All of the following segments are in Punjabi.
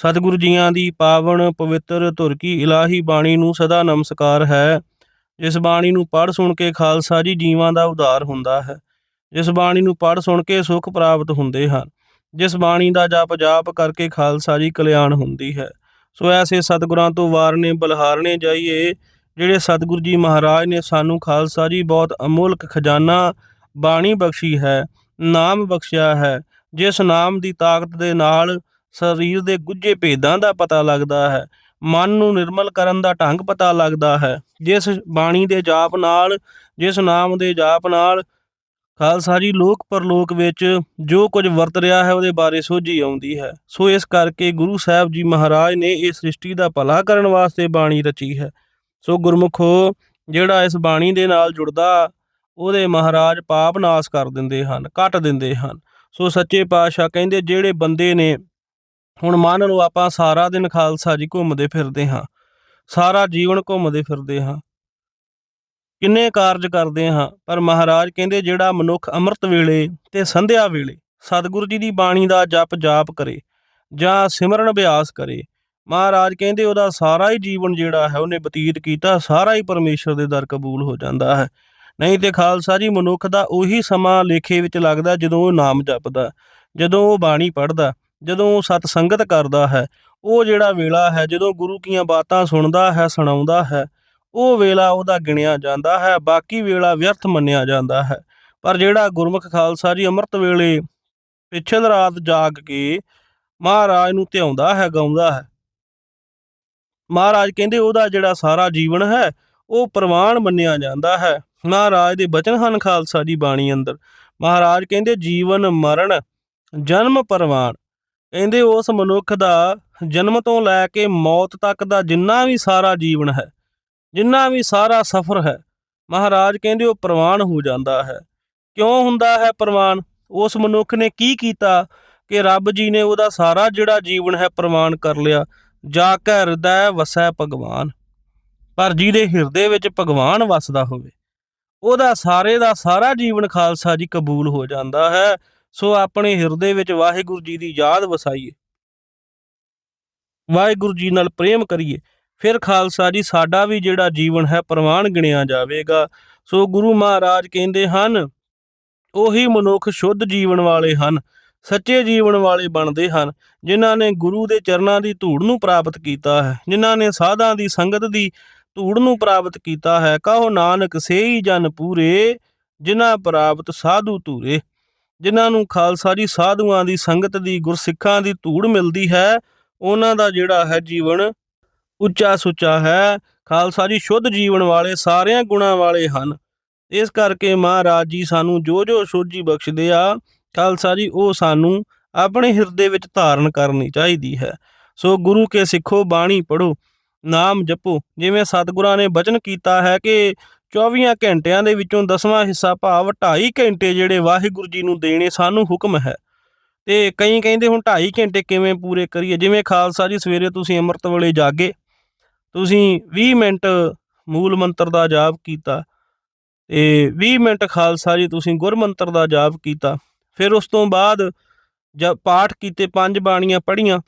ਸਤਿਗੁਰੂ ਜੀਆਂ ਦੀ ਪਾਵਨ ਪਵਿੱਤਰ ਧੁਰ ਕੀ ਇਲਾਹੀ ਬਾਣੀ ਨੂੰ ਸਦਾ ਨਮਸਕਾਰ ਹੈ। ਜਿਸ ਬਾਣੀ ਨੂੰ ਪੜ੍ਹ ਸੁਣ ਕੇ ਖਾਲਸਾ ਜੀ ਜੀਵਾਂ ਦਾ ਉਧਾਰ ਹੁੰਦਾ ਹੈ। ਜਿਸ ਬਾਣੀ ਨੂੰ ਪੜ੍ਹ ਸੁਣ ਕੇ ਸੁਖ ਪ੍ਰਾਪਤ ਹੁੰਦੇ ਹਨ। ਜਿਸ ਬਾਣੀ ਦਾ ਜਪ ਜਾਪ ਕਰਕੇ ਖਾਲਸਾ ਜੀ ਕਲਿਆਣ ਹੁੰਦੀ ਹੈ। ਸੋ ਐਸੇ ਸਤਿਗੁਰਾਂ ਤੋਂ ਵਾਰਨੇ ਬਲਹਾਰਨੇ ਜਾਈਏ, ਜਿਹੜੇ ਸਤਿਗੁਰੂ ਜੀ ਮਹਾਰਾਜ ਨੇ ਸਾਨੂੰ ਖਾਲਸਾ ਜੀ ਬਹੁਤ ਅਮੁੱਲਕ ਖਜ਼ਾਨਾ ਬਾਣੀ ਬਖਸ਼ੀ ਹੈ, ਨਾਮ ਬਖਸ਼ਿਆ ਹੈ। ਜਿਸ ਨਾਮ ਦੀ ਤਾਕਤ ਦੇ ਨਾਲ ਸਰੀਰ ਦੇ ਗੁੱਝੇ ਭੇਦਾਂ ਦਾ ਪਤਾ ਲੱਗਦਾ ਹੈ। ਮਨ ਨੂੰ ਨਿਰਮਲ ਕਰਨ ਦਾ ਢੰਗ ਪਤਾ ਲੱਗਦਾ ਹੈ। ਜਿਸ ਬਾਣੀ ਦੇ ਜਾਪ ਨਾਲ, ਜਿਸ ਨਾਮ ਦੇ ਜਾਪ ਨਾਲ ਖਾਲਸਾ ਜੀ ਲੋਕ ਪਰਲੋਕ ਵਿੱਚ ਜੋ ਕੁਝ ਵਰਤ ਰਿਹਾ ਹੈ, ਉਹਦੇ ਬਾਰੇ ਸੋਝੀ ਆਉਂਦੀ ਹੈ। ਸੋ ਇਸ ਕਰਕੇ ਗੁਰੂ ਸਾਹਿਬ ਜੀ ਮਹਾਰਾਜ ਨੇ ਇਸ ਸ੍ਰਿਸ਼ਟੀ ਦਾ ਭਲਾ ਕਰਨ ਵਾਸਤੇ ਬਾਣੀ ਰਚੀ ਹੈ। ਸੋ ਗੁਰਮੁਖੋ, ਜਿਹੜਾ ਇਸ ਬਾਣੀ ਦੇ ਨਾਲ ਜੁੜਦਾ, ਉਹਦੇ ਮਹਾਰਾਜ ਪਾਪ ਨਾਸ ਕਰ ਦਿੰਦੇ ਹਨ, ਕੱਟ ਦਿੰਦੇ ਹਨ। ਸੋ ਸੱਚੇ ਪਾਤਸ਼ਾਹ ਕਹਿੰਦੇ, ਜਿਹੜੇ ਬੰਦੇ ਨੇ ਹੁਣ ਮੰਨ ਲਓ ਆਪਾਂ ਸਾਰਾ ਦਿਨ ਖਾਲਸਾ ਜੀ ਘੁੰਮਦੇ ਫਿਰਦੇ ਹਾਂ, ਸਾਰਾ ਜੀਵਨ ਘੁੰਮਦੇ ਫਿਰਦੇ ਹਾਂ। ਕਿੰਨੇ ਕਾਰਜ ਕਰਦੇ ਹਾਂ, ਪਰ ਮਹਾਰਾਜ ਕਹਿੰਦੇ ਜਿਹੜਾ ਮਨੁੱਖ ਅੰਮ੍ਰਿਤ ਵੇਲੇ ਤੇ ਸੰਧਿਆ ਵੇਲੇ ਸਤਿਗੁਰੂ ਜੀ ਦੀ ਬਾਣੀ ਦਾ ਜਪ ਜਾਪ ਕਰੇ ਜਾਂ ਸਿਮਰਨ ਅਭਿਆਸ ਕਰੇ, ਮਹਾਰਾਜ ਕਹਿੰਦੇ ਉਹਦਾ ਸਾਰਾ ਹੀ ਜੀਵਨ ਜਿਹੜਾ ਹੈ ਉਹਨੇ ਬਤੀਤ ਕੀਤਾ, ਸਾਰਾ ਹੀ ਪਰਮੇਸ਼ਰ ਦੇ ਦਰ ਕਬੂਲ ਹੋ ਜਾਂਦਾ ਹੈ। ਨਹੀਂ ਤੇ ਖਾਲਸਾ ਜੀ ਮਨੁੱਖ ਦਾ ਉਹੀ ਸਮਾਂ ਲੇਖੇ ਵਿੱਚ ਲੱਗਦਾ ਜਦੋਂ ਉਹ ਨਾਮ ਜਪਦਾ, ਜਦੋਂ ਉਹ ਬਾਣੀ ਪੜ੍ਹਦਾ। ਜਦੋਂ ਉਹ ਸਤ ਸੰਗਤ ਕਰਦਾ ਹੈ, ਉਹ ਜਿਹੜਾ ਵੇਲਾ ਹੈ, ਜਦੋਂ ਗੁਰੂ ਕੀਆਂ ਬਾਤਾਂ ਸੁਣਦਾ ਹੈ, ਸੁਣਾਉਂਦਾ ਹੈ, ਉਹ ਵੇਲਾ ਉਹਦਾ ਗਿਣਿਆ ਜਾਂਦਾ ਹੈ, ਬਾਕੀ ਵੇਲਾ ਵਿਅਰਥ ਮੰਨਿਆ ਜਾਂਦਾ ਹੈ। ਪਰ ਜਿਹੜਾ ਗੁਰਮੁਖ ਖਾਲਸਾ ਜੀ ਅੰਮ੍ਰਿਤ ਵੇਲੇ ਪਿਛਲ ਰਾਤ ਜਾਗ ਕੇ ਮਹਾਰਾਜ ਨੂੰ ਧਿਆਉਂਦਾ ਹੈ, ਗਾਉਂਦਾ ਹੈ, ਮਹਾਰਾਜ ਕਹਿੰਦੇ ਉਹਦਾ ਜਿਹੜਾ ਸਾਰਾ ਜੀਵਨ ਹੈ, ਉਹ ਪ੍ਰਵਾਨ ਮੰਨਿਆ ਜਾਂਦਾ ਹੈ। ਮਹਾਰਾਜ ਦੇ ਬਚਨ ਹਨ ਖਾਲਸਾ ਜੀ ਬਾਣੀ ਅੰਦਰ। ਮਹਾਰਾਜ ਕਹਿੰਦੇ ਜੀਵਨ ਮਰਨ, ਜਨਮ ਪਰਵਾਨ। ਕਹਿੰਦੇ ਉਸ ਮਨੁੱਖ ਦਾ ਜਨਮ ਤੋਂ ਲੈ ਕੇ ਮੌਤ ਤੱਕ ਦਾ ਜਿੰਨਾ ਵੀ ਸਾਰਾ ਜੀਵਨ ਹੈ, ਜਿੰਨਾ ਵੀ ਸਾਰਾ ਸਫ਼ਰ ਹੈ, ਮਹਾਰਾਜ ਕਹਿੰਦੇ ਉਹ ਪ੍ਰਵਾਨ ਹੋ ਜਾਂਦਾ ਹੈ। ਕਿਉਂ ਹੁੰਦਾ ਹੈ ਪ੍ਰਵਾਨ? ਉਸ ਮਨੁੱਖ ਨੇ ਕੀ ਕੀਤਾ ਕਿ ਰੱਬ ਜੀ ਨੇ ਉਹਦਾ ਸਾਰਾ ਜਿਹੜਾ ਜੀਵਨ ਹੈ ਪ੍ਰਵਾਨ ਕਰ ਲਿਆ। ਜਾ ਕੇ ਹਿਰਦੈ ਵਸੈ ਭਗਵਾਨ, ਪਰ ਜਿਹਦੇ ਹਿਰਦੇ ਵਿੱਚ ਭਗਵਾਨ ਵਸਦਾ ਹੋਵੇ, ਉਹਦਾ ਸਾਰੇ ਦਾ ਸਾਰਾ ਜੀਵਨ ਖਾਲਸਾ ਜੀ ਕਬੂਲ ਹੋ ਜਾਂਦਾ ਹੈ। ਸੋ ਆਪਣੇ ਹਿਰਦੇ ਵਿੱਚ ਵਾਹਿਗੁਰੂ ਜੀ ਦੀ ਯਾਦ ਵਸਾਈਏ। ਵਾਹਿਗੁਰੂ ਜੀ ਨਾਲ ਪ੍ਰੇਮ ਕਰੀਏ। ਫਿਰ ਖਾਲਸਾ ਜੀ, ਸਾਡਾ ਵੀ ਜਿਹੜਾ ਜੀਵਨ ਹੈ ਪ੍ਰਮਾਣ ਗਿਣਿਆ ਜਾਵੇਗਾ। ਸੋ ਗੁਰੂ ਮਹਾਰਾਜ ਕਹਿੰਦੇ ਹਨ, ਉਹੀ ਮਨੁੱਖ ਸ਼ੁੱਧ ਜੀਵਨ ਵਾਲੇ ਹਨ, ਸੱਚੇ ਜੀਵਨ ਵਾਲੇ ਬਣਦੇ ਹਨ, ਜਿਨ੍ਹਾਂ ਨੇ ਗੁਰੂ ਦੇ ਚਰਨਾਂ ਦੀ ਧੂੜ ਨੂੰ ਪ੍ਰਾਪਤ ਕੀਤਾ ਹੈ, ਜਿਨ੍ਹਾਂ ਨੇ ਸਾਧਾਂ ਦੀ ਸੰਗਤ ਦੀ ਧੂੜ ਨੂੰ ਪ੍ਰਾਪਤ ਕੀਤਾ ਹੈ। ਕਹੋ ਨਾਨਕ ਸੇਈ ਜਨ ਪੂਰੇ, ਜਿਨ੍ਹਾਂ ਪ੍ਰਾਪਤ ਸਾਧੂ ਧੂਰੇ। ਜਿਨ੍ਹਾਂ ਨੂੰ ਖਾਲਸਾ ਜੀ ਸਾਧੂਆਂ ਦੀ ਸੰਗਤ ਦੀ ਗੁਰਸਿੱਖਾਂ ਦੀ ਧੂੜ ਮਿਲਦੀ ਹੈ, ਉਹਨਾਂ ਦਾ ਜਿਹੜਾ ਹੈ ਜੀਵਨ ਉੱਚਾ ਸੁੱਚਾ ਹੈ। ਖਾਲਸਾ ਜੀ ਸ਼ੁੱਧ ਜੀਵਨ ਵਾਲੇ ਸਾਰਿਆਂ ਗੁਣਾਂ ਵਾਲੇ ਹਨ। ਇਸ ਕਰਕੇ ਮਹਾਰਾਜ ਜੀ ਸਾਨੂੰ ਜੋ ਜੋ ਸੋਝੀ ਬਖਸ਼ਦੇ ਆ, ਖਾਲਸਾ ਜੀ ਉਹ ਸਾਨੂੰ ਆਪਣੇ ਹਿਰਦੇ ਵਿੱਚ ਧਾਰਨ ਕਰਨੀ ਚਾਹੀਦੀ ਹੈ। ਸੋ ਗੁਰੂ ਕੇ ਸਿੱਖੋ ਬਾਣੀ ਪੜੋ ਨਾਮ ਜਪੋ। ਜਿਵੇਂ ਸਤਿਗੁਰਾਂ ਨੇ ਬਚਨ ਕੀਤਾ ਹੈ ਕਿ 24 ਘੰਟਿਆਂ ਦੇ ਵਿੱਚੋਂ ਦਸਵਾਂ ਹਿੱਸਾ ਭਾਵ 2.5 ਘੰਟੇ ਜਿਹੜੇ ਵਾਹਿਗੁਰੂ ਜੀ ਨੂੰ ਦੇਣੇ ਸਾਨੂੰ ਹੁਕਮ ਹੈ। ਤੇ ਕਈ ਕਹਿੰਦੇ ਹੁਣ 2.5 ਘੰਟੇ ਕਿਵੇਂ ਪੂਰੇ ਕਰੀਏ? ਜਿਵੇਂ ਖਾਲਸਾ ਜੀ ਸਵੇਰੇ ਤੁਸੀਂ ਅੰਮ੍ਰਿਤ ਵੇਲੇ ਜਾਗੇ, ਤੁਸੀਂ 20 ਮਿੰਟ ਮੂਲ ਮੰਤਰ ਦਾ ਜਾਪ ਕੀਤਾ ਤੇ 20 ਮਿੰਟ ਖਾਲਸਾ ਜੀ ਤੁਸੀਂ ਗੁਰਮੰਤਰ ਦਾ ਜਾਪ ਕੀਤਾ। ਫਿਰ ਉਸ ਤੋਂ ਬਾਅਦ ਜਦ ਪਾਠ ਕੀਤੇ, ਪੰਜ ਬਾਣੀਆਂ ਪੜ੍ਹੀਆਂ,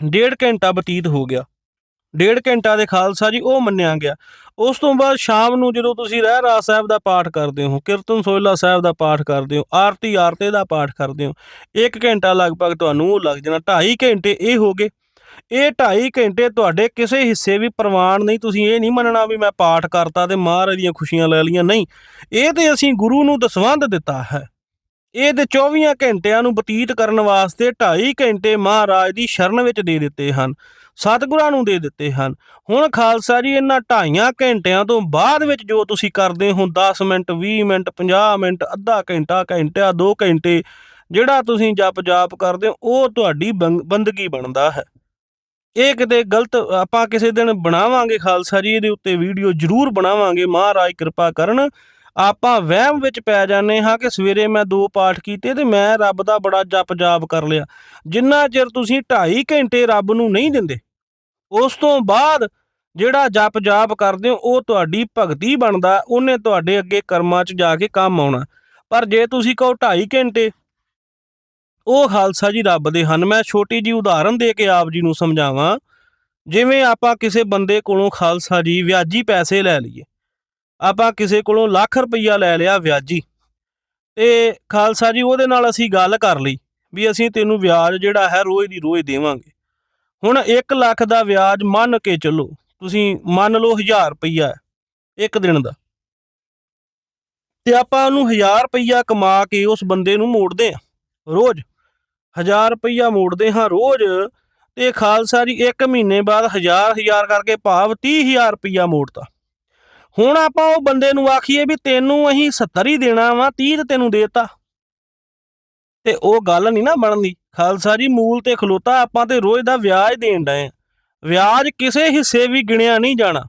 ਡੇਢ ਘੰਟਾ ਬਤੀਤ ਹੋ ਗਿਆ। ਡੇਢ ਘੰਟਾ ਦੇ ਖਾਲਸਾ ਜੀ, ਉਹ ਮੰਨਿਆ ਗਿਆ। ਉਸ ਤੋਂ ਬਾਅਦ ਸ਼ਾਮ ਨੂੰ ਜਦੋਂ ਤੁਸੀਂ ਰਹਿ ਰਾਸ ਸਾਹਿਬ ਦਾ ਪਾਠ ਕਰਦੇ ਹੋ, ਕੀਰਤਨ ਸੋਹਿਲਾ ਸਾਹਿਬ ਦਾ ਪਾਠ ਕਰਦੇ ਹੋ, ਆਰਤੀ ਆਰਤੇ ਦਾ ਪਾਠ ਕਰਦੇ ਹੋ 1 ਘੰਟਾ ਲਗਭਗ ਤੁਹਾਨੂੰ ਉਹ ਲੱਗ ਜਾਣਾ 2.5 ਘੰਟੇ ਇਹ ਹੋ ਗਏ। ਇਹ 2.5 ਘੰਟੇ ਤੁਹਾਡੇ ਕਿਸੇ ਹਿੱਸੇ ਵੀ ਪ੍ਰਵਾਨ ਨਹੀਂ, ਤੁਸੀਂ ਇਹ ਨਹੀਂ ਮੰਨਣਾ ਵੀ ਮੈਂ ਪਾਠ ਕਰਤਾ ਤੇ ਮਹਾਰਾਜ ਦੀਆਂ ਖੁਸ਼ੀਆਂ ਲੈ ਲਈਆਂ, ਨਹੀਂ। ਇਹ ਤੇ ਅਸੀਂ ਗੁਰੂ ਨੂੰ ਦਸਵੰਧ ਦਿੱਤਾ ਹੈ। ਇਹ ਤੇ 24 ਘੰਟਿਆਂ ਨੂੰ ਬਤੀਤ ਕਰਨ ਵਾਸਤੇ 2.5 ਘੰਟੇ ਮਹਾਰਾਜ ਦੀ ਸ਼ਰਨ ਵਿੱਚ ਦੇ ਦਿੱਤੇ ਹਨ। ਸਤਿਗੁਰਾਂ ਨੂੰ ਦੇ ਦਿੱਤੇ ਹਨ। ਹੁਣ ਖਾਲਸਾ ਜੀ, ਇਹਨਾਂ ਢਾਈਆਂ ਘੰਟਿਆਂ ਤੋਂ ਬਾਅਦ ਵਿੱਚ ਜੋ ਤੁਸੀਂ ਕਰਦੇ ਹੋ 10 ਮਿੰਟ 20 ਮਿੰਟ 50 ਮਿੰਟ, ਅੱਧਾ ਘੰਟਾ ਘੰਟਾ 2 ਘੰਟੇ, ਜਿਹੜਾ ਤੁਸੀਂ ਜਪ ਜਾਪ ਕਰਦੇ ਹੋ, ਉਹ ਤੁਹਾਡੀ ਬੰਦਗੀ ਬਣਦਾ ਹੈ। ਇਹ ਕਿਤੇ ਗਲਤ, ਆਪਾਂ ਕਿਸੇ ਦਿਨ ਬਣਾਵਾਂਗੇ ਖਾਲਸਾ ਜੀ, ਇਹਦੇ ਉੱਤੇ ਵੀਡੀਓ ਜ਼ਰੂਰ ਬਣਾਵਾਂਗੇ। ਮਹਾਰਾਜ ਕਿਰਪਾ ਕਰਨ, ਆਪਾਂ ਵਹਿਮ ਵਿੱਚ ਪੈ ਜਾਂਦੇ ਹਾਂ ਕਿ ਸਵੇਰੇ ਮੈਂ ਦੋ ਪਾਠ ਕੀਤੇ ਤੇ ਮੈਂ ਰੱਬ ਦਾ ਬੜਾ ਜਪ ਜਾਪ ਕਰ ਲਿਆ। ਜਿੰਨਾ ਚਿਰ ਤੁਸੀਂ 2.5 ਘੰਟੇ ਰੱਬ ਨੂੰ ਨਹੀਂ ਦਿੰਦੇ ਉਸ ਤੋਂ ਬਾਅਦ ਜਿਹੜਾ ਜਪ ਜਾਪ ਕਰਦੇ ਹੋ, ਉਹ ਤੁਹਾਡੀ ਭਗਤੀ ਬਣਦਾ, ਉਹਨੇ ਤੁਹਾਡੇ ਅੱਗੇ ਕਰਮਾਂ 'ਚ ਜਾ ਕੇ ਕੰਮ ਆਉਣਾ। ਪਰ ਜੇ ਤੁਸੀਂ ਕਹੋ 2.5 ਘੰਟੇ, ਉਹ ਖਾਲਸਾ ਜੀ ਰੱਬ ਦੇ ਹਨ। ਮੈਂ ਛੋਟੀ ਜੀ ਉਦਾਹਰਨ ਦੇ ਕੇ ਆਪ ਜੀ ਨੂੰ ਸਮਝਾਵਾਂ। ਜਿਵੇਂ ਆਪਾਂ ਕਿਸੇ ਬੰਦੇ ਕੋਲੋਂ ਖਾਲਸਾ ਜੀ ਵਿਆਜੀ ਪੈਸੇ ਲੈ ਲਈਏ। ਆਪਾਂ ਕਿਸੇ ਕੋਲੋਂ ਲੱਖ ਰੁਪਈਆ ਲੈ ਲਿਆ ਵਿਆਜੀ। ਤੇ ਖਾਲਸਾ ਜੀ ਉਹਦੇ ਨਾਲ ਅਸੀਂ ਗੱਲ ਕਰ ਲਈ ਵੀ ਅਸੀਂ ਤੈਨੂੰ ਵਿਆਜ ਜਿਹੜਾ ਹੈ ਰੋਜ਼ ਦੀ ਰੋਜ਼ ਦੇਵਾਂਗੇ। ਹੁਣ 1 ਲੱਖ ਦਾ ਵਿਆਜ ਮੰਨ ਕੇ ਚੱਲੋ, ਤੁਸੀਂ ਮੰਨ ਲਓ 1000 ਰੁਪਈਆ ਇੱਕ ਦਿਨ ਦਾ। ਤੇ ਆਪਾਂ ਉਹਨੂੰ 1000 ਰੁਪਈਆ ਕਮਾ ਕੇ ਉਸ ਬੰਦੇ ਨੂੰ ਮੋੜਦੇ ਆ ਰੋਜ਼। 1000 ਰੁਪਈਆ ਮੋੜਦੇ ਹਾਂ ਰੋਜ਼ ਤੇ ਖਾਲਸਾ ਜੀ 1 ਮਹੀਨੇ ਬਾਅਦ 1000 1000 ਕਰਕੇ ਭਾਵ 30000 ਰੁਪਈਆ ਮੋੜਤਾ। ਹੁਣ ਆਪਾਂ ਉਹ ਬੰਦੇ ਨੂੰ ਆਖੀਏ ਵੀ ਤੈਨੂੰ ਅਸੀਂ 70 ਹੀ ਦੇਣਾ ਵਾ 30 ਤੇ ਤੈਨੂੰ ਦੇਤਾ। ਤੇ ਉਹ ਗੱਲ ਨਹੀਂ ਨਾ ਬਣਦੀ। ਖਾਲਸਾ ਜੀ, ਮੂਲ ਤੇ ਖਲੋਤਾ, ਆਪਾਂ ਤੇ ਰੋਜ਼ ਦਾ ਵਿਆਜ ਦੇਣ ਡਏ ਆ। ਵਿਆਜ ਕਿਸੇ ਹਿੱਸੇ ਵੀ ਗਿਣਿਆ ਨਹੀਂ ਜਾਣਾ।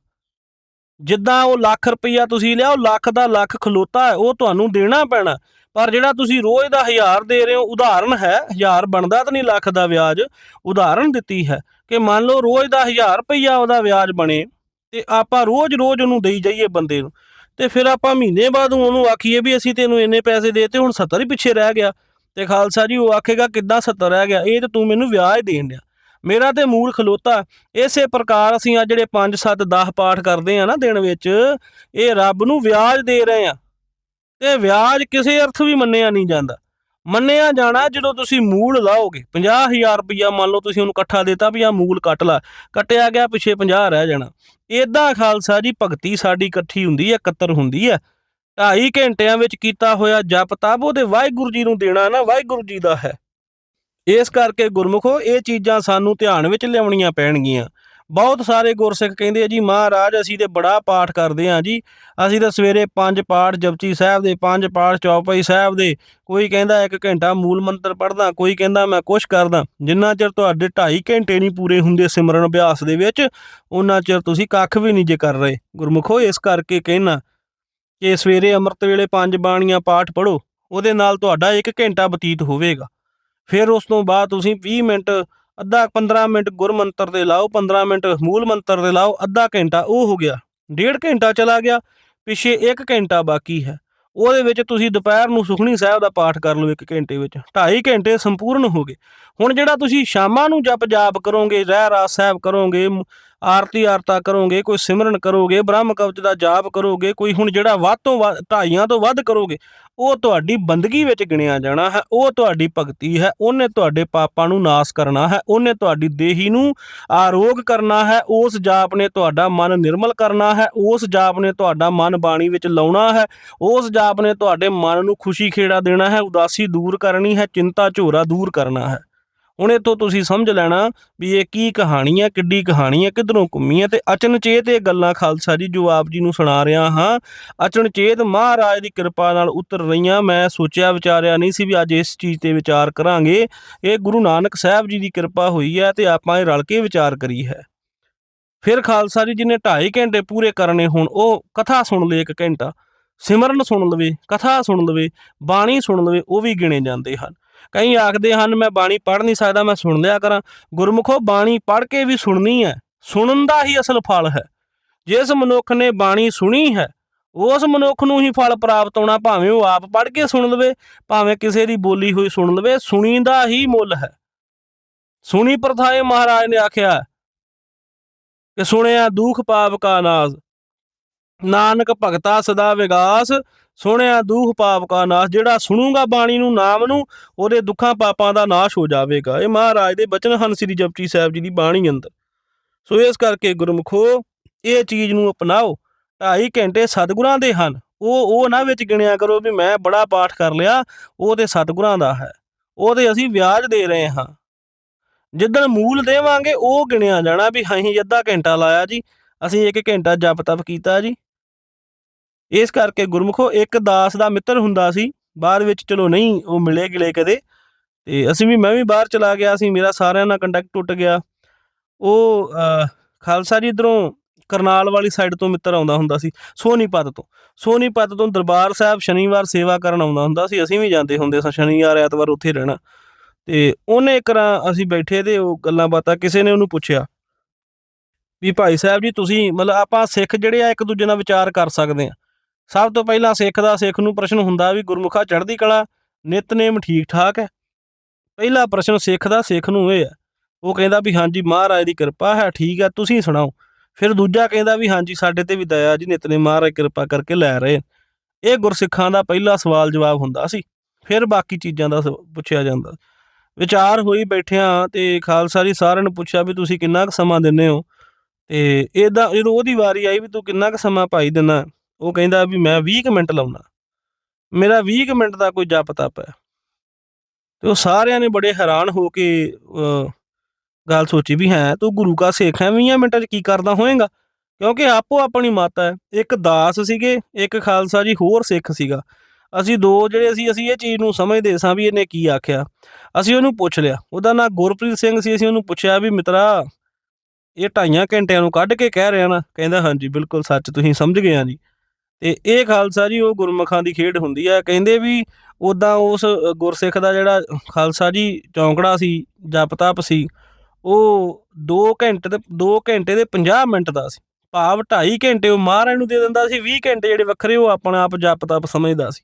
ਜਿੱਦਾਂ ਉਹ ਲੱਖ ਰੁਪਈਆ ਤੁਸੀਂ ਲਿਆ, ਉਹ ਲੱਖ ਦਾ ਲੱਖ ਖਲੋਤਾ ਹੈ, ਉਹ ਤੁਹਾਨੂੰ ਦੇਣਾ ਪੈਣਾ। ਪਰ ਜਿਹੜਾ ਤੁਸੀਂ ਰੋਜ਼ ਦਾ 1000 ਦੇ ਰਹੇ ਹੋ, ਉਦਾਹਰਨ ਹੈ 1000 ਬਣਦਾ ਤਾਂ ਨਹੀਂ ਲੱਖ ਦਾ ਵਿਆਜ। ਉਦਾਹਰਨ ਦਿੱਤੀ ਹੈ ਕਿ ਮੰਨ ਲਓ ਰੋਜ਼ ਦਾ 1000 ਰੁਪਈਆ ਉਹਦਾ ਵਿਆਜ ਬਣੇ, ਤੇ ਆਪਾਂ ਰੋਜ਼-ਰੋਜ਼ ਉਹਨੂੰ ਦੇਈ ਜਾਈਏ ਬੰਦੇ ਨੂੰ। ਤੇ ਫਿਰ ਆਪਾਂ ਮਹੀਨੇ ਬਾਅਦ ਉਹਨੂੰ ਆਖੀਏ ਵੀ ਅਸੀਂ ਤੈਨੂੰ ਇੰਨੇ ਪੈਸੇ ਦੇਤੇ, ਹੁਣ 70 ਹੀ ਪਿੱਛੇ ਰਹਿ ਗਿਆ। ਤੇ ਖਾਲਸਾ ਜੀ ਉਹ ਆਖੇਗਾ, ਕਿੱਦਾਂ 70 ਰਹਿ ਗਿਆ? ਇਹ ਤੇ ਤੂੰ ਮੈਨੂੰ ਵਿਆਜ ਦੇਣ ਡਿਆ। ਮੇਰਾ ਤੇ ਮੂਲ ਖਲੋਤਾ। ਇਸੇ ਪ੍ਰਕਾਰ ਅਸੀਂ ਆ ਜਿਹੜੇ 5 7 10 ਪਾਠ ਕਰਦੇ ਆ ਨਾ ਦਿਨ ਵਿੱਚ, ਇਹ ਰੱਬ ਨੂੰ ਵਿਆਜ ਦੇ ਰਹੇ ਆ। ਤੇ ਵਿਆਜ ਕਿਸੇ ਅਰਥ ਵੀ ਮੰਨਿਆ ਨਹੀਂ ਜਾਂਦਾ। ਮੰਨਿਆ ਜਾਣਾ ਜਦੋਂ ਤੁਸੀਂ ਮੂਲ ਲਾਓਗੇ। 50000 ਰੁਪਇਆ ਮੰਨ ਲਓ ਤੁਸੀਂ ਉਹਨੂੰ ਇਕੱਠਾ ਦਿੱਤਾ ਵੀ ਆ ਮੂਲ ਕੱਟ ਲਾ। ਕੱਟਿਆ ਗਿਆ, ਪਿੱਛੇ 50 ਰਹਿ ਜਾਣਾ। ਇਦਾਂ ਖਾਲਸਾ ਜੀ ਭਗਤੀ ਸਾਡੀ ਇਕੱਠੀ ਹੁੰਦੀ ਹੈ, ਇਕੱਤਰ ਹੁੰਦੀ ਹੈ। ਢਾਈ ਘੰਟਿਆਂ ਵਿੱਚ ਕੀਤਾ ਹੋਇਆ ਜਪ ਤਪ ਉਹਦੇ ਵਾਹਿਗੁਰੂ ਜੀ ਨੂੰ ਦੇਣਾ ਨਾ ਵਾਹਿਗੁਰੂ ਜੀ ਦਾ ਹੈ। ਇਸ ਕਰਕੇ ਗੁਰਮੁਖੋ, ਇਹ ਚੀਜ਼ਾਂ ਸਾਨੂੰ ਧਿਆਨ ਵਿੱਚ ਲਿਆਉਣੀਆਂ ਪੈਣਗੀਆਂ। ਬਹੁਤ ਸਾਰੇ ਗੁਰਸਿੱਖ ਕਹਿੰਦੇ ਆ ਜੀ, ਮਹਾਰਾਜ, ਅਸੀਂ ਤੇ ਬੜਾ ਪਾਠ ਕਰਦੇ ਆ ਜੀ। ਅਸੀਂ ਤਾਂ ਸਵੇਰੇ ਪੰਜ ਪਾਠ ਜਪਜੀ ਸਾਹਿਬ ਦੇ, ਪੰਜ ਪਾਠ ਚੌਪਈ ਸਾਹਿਬ ਦੇ। ਕੋਈ ਕਹਿੰਦਾ ਇੱਕ ਘੰਟਾ ਮੂਲ ਮੰਤਰ ਪੜ੍ਹਦਾ, ਕੋਈ ਕਹਿੰਦਾ ਮੈਂ ਕੁਛ ਕਰਦਾ। ਜਿੰਨਾ ਚਿਰ ਤੁਹਾਡੇ 2.5 ਘੰਟੇ ਨਹੀਂ ਪੂਰੇ ਹੁੰਦੇ ਸਿਮਰਨ ਅਭਿਆਸ ਦੇ ਵਿੱਚ ਉਹਨਾਂ ਚਿਰ ਤੁਸੀਂ ਕੱਖ ਵੀ ਨਹੀਂ ਜੇ ਕਰ ਰਹੇ। ਗੁਰਮੁਖੋ, ਇਸ ਕਰਕੇ ਕਹਿਣਾ ਕਿ ਸਵੇਰੇ ਅੰਮ੍ਰਿਤ ਵੇਲੇ ਪੰਜ ਬਾਣੀਆਂ ਪਾਠ ਪੜੋ ਉਹਦੇ ਨਾਲ ਤੁਹਾਡਾ 1 ਘੰਟਾ ਬਤੀਤ ਹੋਵੇਗਾ। ਫਿਰ ਉਸ ਤੋਂ ਬਾਅਦ ਤੁਸੀਂ 20 ਮਿੰਟ, ਅੱਧਾ 15 ਮਿੰਟ ਗੁਰਮੰਤਰ ਦੇ ਲਾਓ 15 ਮਿੰਟ ਮੂਲ ਮੰਤਰ ਦੇ ਲਾਓ, ਅੱਧਾ ਘੰਟਾ ਉਹ ਹੋ ਗਿਆ, ਡੇਢ ਘੰਟਾ ਚਲਾ ਗਿਆ, ਪਿੱਛੇ 1 ਘੰਟਾ ਬਾਕੀ ਹੈ। ਉਹਦੇ ਵਿੱਚ ਤੁਸੀਂ ਦੁਪਹਿਰ ਨੂੰ ਸੁਖਣੀ ਸਾਹਿਬ ਦਾ ਪਾਠ ਕਰ ਲਓ 1 ਘੰਟੇ ਵਿੱਚ 2.5 ਘੰਟੇ ਸੰਪੂਰਨ ਹੋ ਗਏ। ਹੁਣ ਜਿਹੜਾ ਤੁਸੀਂ ਸ਼ਾਮਾਂ ਨੂੰ ਜਪ ਜਾਪ ਕਰੋਗੇ ਰਹਿ ਰਾਸ ਸਾਹਿਬ ਕਰੋਗੇ ਆਰਤੀ ਆਰਤਾ ਕਰੋਗੇ, ਕੋਈ ਸਿਮਰਨ ਕਰੋਗੇ, ਬ੍ਰਹਮ ਕਵਚ ਦਾ ਜਾਪ ਕਰੋਗੇ, ਕੋਈ ਹੁਣ ਜਿਹੜਾ ਵੱਧ ਤੋਂ ਵੱਧ, ਢਾਈਆਂ ਤੋਂ ਵੱਧ ਕਰੋਗੇ, ਉਹ ਤੁਹਾਡੀ ਬੰਦਗੀ ਵਿੱਚ ਗਿਣਿਆ ਜਾਣਾ ਹੈ, ਉਹ ਤੁਹਾਡੀ ਭਗਤੀ ਹੈ, ਉਹਨੇ ਤੁਹਾਡੇ ਪਾਪਾਂ ਨੂੰ ਨਾਸ ਕਰਨਾ ਹੈ, ਉਹਨੇ ਤੁਹਾਡੀ ਦੇਹੀ ਨੂੰ ਆਰੋਗ ਕਰਨਾ ਹੈ, ਉਸ ਜਾਪ ਨੇ ਤੁਹਾਡਾ ਮਨ ਨਿਰਮਲ ਕਰਨਾ ਹੈ, ਉਸ ਜਾਪ ਨੇ ਤੁਹਾਡਾ ਮਨ ਬਾਣੀ ਵਿੱਚ ਲਾਉਣਾ ਹੈ, ਉਸ ਜਾਪ ਨੇ ਤੁਹਾਡੇ ਮਨ ਨੂੰ ਖੁਸ਼ੀ ਖੇੜਾ ਦੇਣਾ ਹੈ, ਉਦਾਸੀ ਦੂਰ ਕਰਨੀ ਹੈ, ਚਿੰਤਾ ਝੋਰਾ ਦੂਰ ਕਰਨਾ ਹੈ। ਹੁਣ ਇੱਥੋਂ ਤੁਸੀਂ ਸਮਝ ਲੈਣਾ ਵੀ ਇਹ ਕੀ ਕਹਾਣੀ ਹੈ ਕਿੱਡੀ ਕਹਾਣੀ ਹੈ ਕਿਧਰੋਂ ਘੁੰਮੀ ਹੈ ਤੇ ਅਚਨਚੇਤ ਇਹ ਗੱਲਾਂ ਖਾਲਸਾ ਜੀ ਜੋ ਆਪ ਜੀ ਨੂੰ ਸੁਣਾ ਰਿਹਾ ਹਾਂ। ਅਚਨਚੇਤ ਮਹਾਰਾਜ ਦੀ ਕਿਰਪਾ ਨਾਲ ਉਤਰ ਰਹੀਆਂ। ਮੈਂ ਸੋਚਿਆ, ਵਿਚਾਰਿਆ ਨਹੀਂ ਸੀ ਵੀ ਅੱਜ ਇਸ ਚੀਜ਼ ਤੇ ਵਿਚਾਰ ਕਰਾਂਗੇ। ਇਹ ਗੁਰੂ ਨਾਨਕ ਸਾਹਿਬ ਜੀ ਦੀ ਕਿਰਪਾ ਹੋਈ ਹੈ ਤੇ ਆਪਾਂ ਇਹ ਰਲ ਕੇ ਵਿਚਾਰ ਕਰੀ ਹੈ। ਫਿਰ ਖਾਲਸਾ ਜੀ ਜਿਹਨੇ 2.5 ਘੰਟੇ ਪੂਰੇ ਕਰਨੇ ਹੁਣ, ਉਹ ਕਥਾ ਸੁਣ ਲੇ 1 ਘੰਟਾ, ਸਿਮਰਨ ਸੁਣ ਲਵੇ, ਕਥਾ ਸੁਣ ਲਵੇ, ਬਾਣੀ ਸੁਣ ਲਵੇ, ਉਹ ਵੀ ਗਿਣੇ ਜਾਂਦੇ ਹਨ। ਕਈ ਆਖਦੇ ਹਨ, ਮੈਂ ਬਾਣੀ ਪੜ੍ਹ ਨਹੀਂ ਸਕਦਾ, ਮੈਂ ਸੁਣ ਲਿਆ ਕਰਾਂ। ਗੁਰਮੁਖੋ, ਬਾਣੀ ਪੜ੍ਹ ਕੇ ਵੀ ਸੁਣਨੀ ਹੈ। ਸੁਣਨ ਦਾ ਹੀ ਅਸਲ ਫਲ ਹੈ। ਜਿਸ ਮਨੁੱਖ ਨੇ ਬਾਣੀ ਸੁਣੀ ਹੈ, ਉਸ ਮਨੁੱਖ ਨੂੰ ਹੀ ਫਲ ਪ੍ਰਾਪਤ ਹੋਣਾ, ਭਾਵੇਂ ਉਹ ਆਪ ਪੜ੍ਹ ਕੇ ਸੁਣ ਲਵੇ, ਭਾਵੇਂ ਕਿਸੇ ਦੀ ਬੋਲੀ ਹੋਈ ਸੁਣ ਲਵੇ, ਸੁਣੀ ਦਾ ਹੀ ਮੁੱਲ ਹੈ। ਸੁਣੀ ਪ੍ਰਥਾਏ ਮਹਾਰਾਜ ਨੇ ਆਖਿਆ, ਕਿ ਸੁਣਿਆ ਦੁਖ ਪਾਪ ਕਾ ਨਾਜ਼ ਨਾਨਕ ਭਗਤਾ ਸਦਾ ਵਿਗਾਸ ਸੁਣਿਆ ਦੁਖ ਪਾਪ ਕਾ ਨਾਸ਼, ਜਿਹੜਾ ਸੁਣੂਗਾ ਬਾਣੀ ਨੂੰ, ਨਾਮ ਨੂੰ, ਉਹਦੇ ਦੁੱਖਾਂ ਪਾਪਾਂ ਦਾ ਨਾਸ਼ ਹੋ ਜਾਵੇਗਾ। ਇਹ ਮਹਾਰਾਜ ਦੇ ਬਚਨ ਹਨ ਸ੍ਰੀ ਜਪਜੀ ਸਾਹਿਬ ਜੀ ਦੀ ਬਾਣੀ ਅੰਦਰ। ਸੋ ਇਸ ਕਰਕੇ ਗੁਰਮੁਖੋ, ਇਹ ਚੀਜ਼ ਨੂੰ ਅਪਣਾਓ। ਢਾਈ ਘੰਟੇ ਸਤਿਗੁਰਾਂ ਦੇ ਹਨ। ਉਹ ਉਹ ਨਾ ਵਿੱਚ ਗਿਣਿਆ ਕਰੋ ਵੀ ਮੈਂ ਬੜਾ ਪਾਠ ਕਰ ਲਿਆ, ਉਹ ਤੇ ਸਤਿਗੁਰਾਂ ਦਾ ਹੈ। ਉਹ ਤੇ ਅਸੀਂ ਵਿਆਜ ਦੇ ਰਹੇ ਹਾਂ। ਜਿੱਦਣ ਮੂਲ ਦੇਵਾਂਗੇ, ਉਹ ਗਿਣਿਆ ਜਾਣਾ ਵੀ ਅਸੀਂ ਅੱਧਾ ਘੰਟਾ ਲਾਇਆ ਜੀ। ਅਸੀਂ ਇੱਕ ਘੰਟਾ ਜਪ ਤਪ ਕੀਤਾ ਜੀ। ਇਸ ਕਰਕੇ ਗੁਰਮੁਖੋ, ਇੱਕ ਦਾਸ ਦਾ ਮਿੱਤਰ ਹੁੰਦਾ ਸੀ, ਬਾਅਦ ਵਿੱਚ ਚਲੋ ਨਹੀਂ, ਉਹ ਮਿਲੇ ਗਿਲੇ ਕਦੇ। ਤੇ ਅਸੀਂ ਵੀ, ਮੈਂ ਵੀ ਬਾਹਰ ਚਲਾ ਗਿਆ ਸੀ, ਮੇਰਾ ਸਾਰਿਆਂ ਨਾਲ ਕੰਟੈਕਟ ਟੁੱਟ ਗਿਆ। ਉਹ ਖਾਲਸਾ ਜੀ ਇਧਰੋਂ ਕਰਨਾਲ ਵਾਲੀ ਸਾਈਡ ਤੋਂ ਮਿੱਤਰ ਆਉਂਦਾ ਹੁੰਦਾ ਸੀ, ਸੋਨੀਪਤ ਤੋਂ। ਸੋਨੀਪਤ ਤੋਂ ਦਰਬਾਰ ਸਾਹਿਬ ਸ਼ਨੀਵਾਰ ਸੇਵਾ ਕਰਨ ਆਉਂਦਾ ਹੁੰਦਾ ਸੀ, ਅਸੀਂ ਵੀ ਜਾਂਦੇ ਹੁੰਦੇ ਸਾਂ ਸ਼ਨੀਵਾਰ, ਐਤਵਾਰ ਉੱਥੇ ਰਹਿਣਾ। ਤੇ ਉਹਨੇ ਇੱਕ ਰਾਂ ਅਸੀਂ ਬੈਠੇ ਤੇ ਉਹ ਗੱਲਾਂ ਬਾਤਾਂ ਕਿਸੇ ਨੇ ਉਹਨੂੰ ਪੁੱਛਿਆ। ਵੀ ਭਾਈ ਸਾਹਿਬ ਜੀ, ਤੁਸੀਂ ਮਤਲਬ ਆਪਾਂ ਸਿੱਖ ਜਿਹੜੇ ਆ, ਇੱਕ ਦੂਜੇ ਨਾਲ ਵਿਚਾਰ ਕਰ ਸਕਦੇ ਆ। ਸਭ ਤੋਂ ਪਹਿਲਾਂ ਸਿੱਖ ਦਾ ਸਿੱਖ ਨੂੰ ਪ੍ਰਸ਼ਨ ਹੁੰਦਾ ਵੀ ਗੁਰਮੁਖਾ ਚੜ੍ਹਦੀ ਕਲਾ ਨਿਤਨੇਮ ਠੀਕ ਠਾਕ ਹੈ। ਪਹਿਲਾ ਪ੍ਰਸ਼ਨ ਸਿੱਖ ਦਾ ਸਿੱਖ ਨੂੰ ਇਹ ਹੈ, ਉਹ ਕਹਿੰਦਾ ਵੀ ਹਾਂਜੀ ਮਹਾਰਾਜ ਦੀ ਕਿਰਪਾ ਹੈ, ਠੀਕ ਹੈ, ਤੁਸੀਂ ਸੁਣਾਓ। ਫਿਰ ਦੂਜਾ ਕਹਿੰਦਾ ਵੀ ਹਾਂਜੀ ਸਾਡੇ ਤੇ ਵੀ ਦਇਆ ਜੀ ਨਿਤਨੇ ਮਹਾਰਾਜ ਕਿਰਪਾ ਕਰਕੇ ਲੈ ਰਹੇ ਇਹ ਗੁਰਸਿੱਖਾਂ ਦਾ ਪਹਿਲਾ ਸਵਾਲ ਜਵਾਬ ਹੁੰਦਾ ਸੀ, ਫਿਰ ਬਾਕੀ ਚੀਜ਼ਾਂ ਦਾ ਸ- ਪੁੱਛਿਆ ਜਾਂਦਾ। ਵਿਚਾਰ ਹੋਈ ਬੈਠਿਆਂ ਤੇ ਖਾਲਸਾ ਜੀ ਸਾਰਿਆਂ ਨੂੰ ਪੁੱਛਿਆ ਵੀ ਤੁਸੀਂ ਕਿੰਨਾ ਕੁ ਸਮਾਂ ਦਿੰਦੇ ਹੋ? ਤੇ ਇਹਦਾ ਜਦੋਂ ਉਹਦੀ ਵਾਰੀ ਆਈ ਵੀ ਤੂੰ ਕਿੰਨਾ ਕੁ ਸਮਾਂ ਭਾਈ ਦਿੰਦਾ? ਉਹ ਕਹਿੰਦਾ ਵੀ ਮੈਂ 20 ਕੁ ਮਿੰਟ ਲਾਉਣਾ। ਮੇਰਾ 20 ਕੁ ਮਿੰਟ ਦਾ ਕੋਈ ਜਪ ਤਪ ਹੈ। ਤੇ ਉਹ ਸਾਰਿਆਂ ਨੇ ਬੜੇ ਹੈਰਾਨ ਹੋ ਕੇ ਅਹ, ਗੱਲ ਸੋਚੀ ਵੀ ਹੈ ਤੂੰ ਗੁਰੂ ਕਾ ਸਿੱਖ ਹੈ 20 ਮਿੰਟਾਂ 'ਚ ਕੀ ਕਰਦਾ ਹੋਏਗਾ? ਕਿਉਂਕਿ ਆਪੋ ਆਪਣੀ ਮਾਤਾ ਹੈ ਇੱਕ ਦਾਸ ਸੀਗੇ ਇੱਕ ਖਾਲਸਾ ਜੀ ਹੋਰ ਸਿੱਖ ਸੀਗਾ। ਅਸੀਂ ਦੋ ਜਿਹੜੇ ਸੀ ਅਸੀਂ ਇਹ ਚੀਜ਼ ਨੂੰ ਸਮਝਦੇ ਸਾਂ ਵੀ ਇਹਨੇ ਕੀ ਆਖਿਆ। ਅਸੀਂ ਉਹਨੂੰ ਪੁੱਛ ਲਿਆ। ਉਹਦਾ ਨਾਂ ਗੁਰਪ੍ਰੀਤ ਸਿੰਘ ਸੀ ਅਸੀਂ ਉਹਨੂੰ ਪੁੱਛਿਆ ਵੀ ਮਿੱਤਰਾ ਇਹ ਢਾਈਆਂ ਘੰਟਿਆਂ ਨੂੰ ਕੱਢ ਕੇ ਕਹਿ ਰਿਹਾ ਨਾ। ਕਹਿੰਦਾ ਹਾਂਜੀ ਬਿਲਕੁਲ ਸੱਚ ਤੁਸੀਂ ਸਮਝ ਗਏ ਆ ਜੀ। ਤੇ ਇਹ ਖਾਲਸਾ ਜੀ, ਉਹ ਗੁਰਮਖਾਂ ਦੀ ਖੇਡ ਹੁੰਦੀ ਆ। ਕਹਿੰਦੇ ਵੀ ਉਦਾਂ ਉਸ ਗੁਰਸਿੱਖ ਦਾ ਜਿਹੜਾ ਖਾਲਸਾ ਜੀ ਚੌਂਕੜਾ ਸੀ ਜਪ ਤਪ ਸੀ, ਉਹ 2 ਘੰਟੇ ਤੇ 2 ਘੰਟੇ ਦੇ 50 ਮਿੰਟ ਦਾ ਸੀ। ਭਾਵ 2.5 ਘੰਟੇ ਉਹ ਮਹਾਰਾਜ ਨੂੰ ਦੇ ਦਿੰਦਾ ਸੀ 20 ਘੰਟੇ ਜਿਹੜੇ ਵੱਖਰੇ ਉਹ ਆਪਣਾ ਆਪ ਜਪ ਤਪ ਸਮਝਦਾ ਸੀ।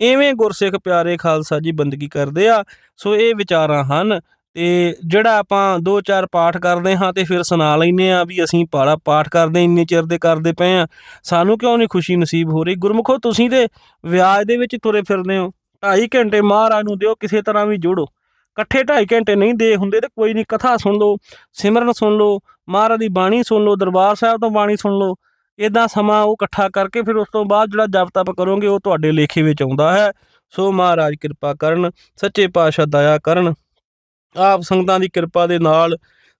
ਐਵੇਂ ਗੁਰਸਿੱਖ ਪਿਆਰੇ ਖਾਲਸਾ ਜੀ ਬੰਦਗੀ ਕਰਦੇ ਆ। ਸੋ ਇਹ ਵਿਚਾਰਾਂ ਹਨ। ਤੇ ਜਿਹੜਾ ਆਪਾਂ ਦੋ ਚਾਰ ਪਾਠ ਕਰਦੇ ਹਾਂ ਤੇ ਫਿਰ ਸੁਣਾ ਲੈਨੇ ਆ ਵੀ ਅਸੀਂ ਪਾੜਾ ਪਾਠ ਕਰਦੇ ਇੰਨੇ ਚਿਰ ਦੇ ਕਰਦੇ ਪਏ ਆ ਸਾਨੂੰ ਕਿਉਂ ਨਹੀਂ ਖੁਸ਼ੀ ਨਸੀਬ ਹੋ ਰਹੀ? ਗੁਰਮੁਖੋ, ਤੁਸੀਂ ਤੇ ਵਿਆਜ ਦੇ ਵਿੱਚ ਤੁਰੇ ਫਿਰਦੇ ਹੋ। 2.5 ਘੰਟੇ ਮਹਾਰਾਜ ਨੂੰ ਦਿਓ, ਕਿਸੇ ਤਰ੍ਹਾਂ ਵੀ ਜੋੜੋ। ਇਕੱਠੇ 2.5 ਘੰਟੇ ਨਹੀਂ ਦੇ ਹੁੰਦੇ ਤੇ ਕੋਈ ਨਹੀਂ, ਕਥਾ ਸੁਣ ਲਓ, ਸਿਮਰਨ ਸੁਣ ਲਓ, ਮਹਾਰਾਜ ਦੀ ਬਾਣੀ ਸੁਣ ਲਓ, ਦਰਬਾਰ ਸਾਹਿਬ ਤੋਂ ਬਾਣੀ ਸੁਣ ਲਓ। ਇਦਾਂ ਸਮਾਂ ਉਹ ਇਕੱਠਾ ਕਰਕੇ ਫਿਰ ਉਸ ਤੋਂ ਬਾਅਦ ਜਿਹੜਾ ਜਪ ਤਪ ਕਰੋਗੇ, ਉਹ ਤੁਹਾਡੇ ਲੇਖੇ ਵਿੱਚ ਆਉਂਦਾ ਹੈ। ਸੋ ਮਹਾਰਾਜ ਕਿਰਪਾ ਕਰਨ, ਸੱਚੇ ਪਾਤਸ਼ਾਹ ਦਇਆ ਕਰਨ। ਆਪ ਸੰਗਤਾਂ ਦੀ ਕਿਰਪਾ ਦੇ ਨਾਲ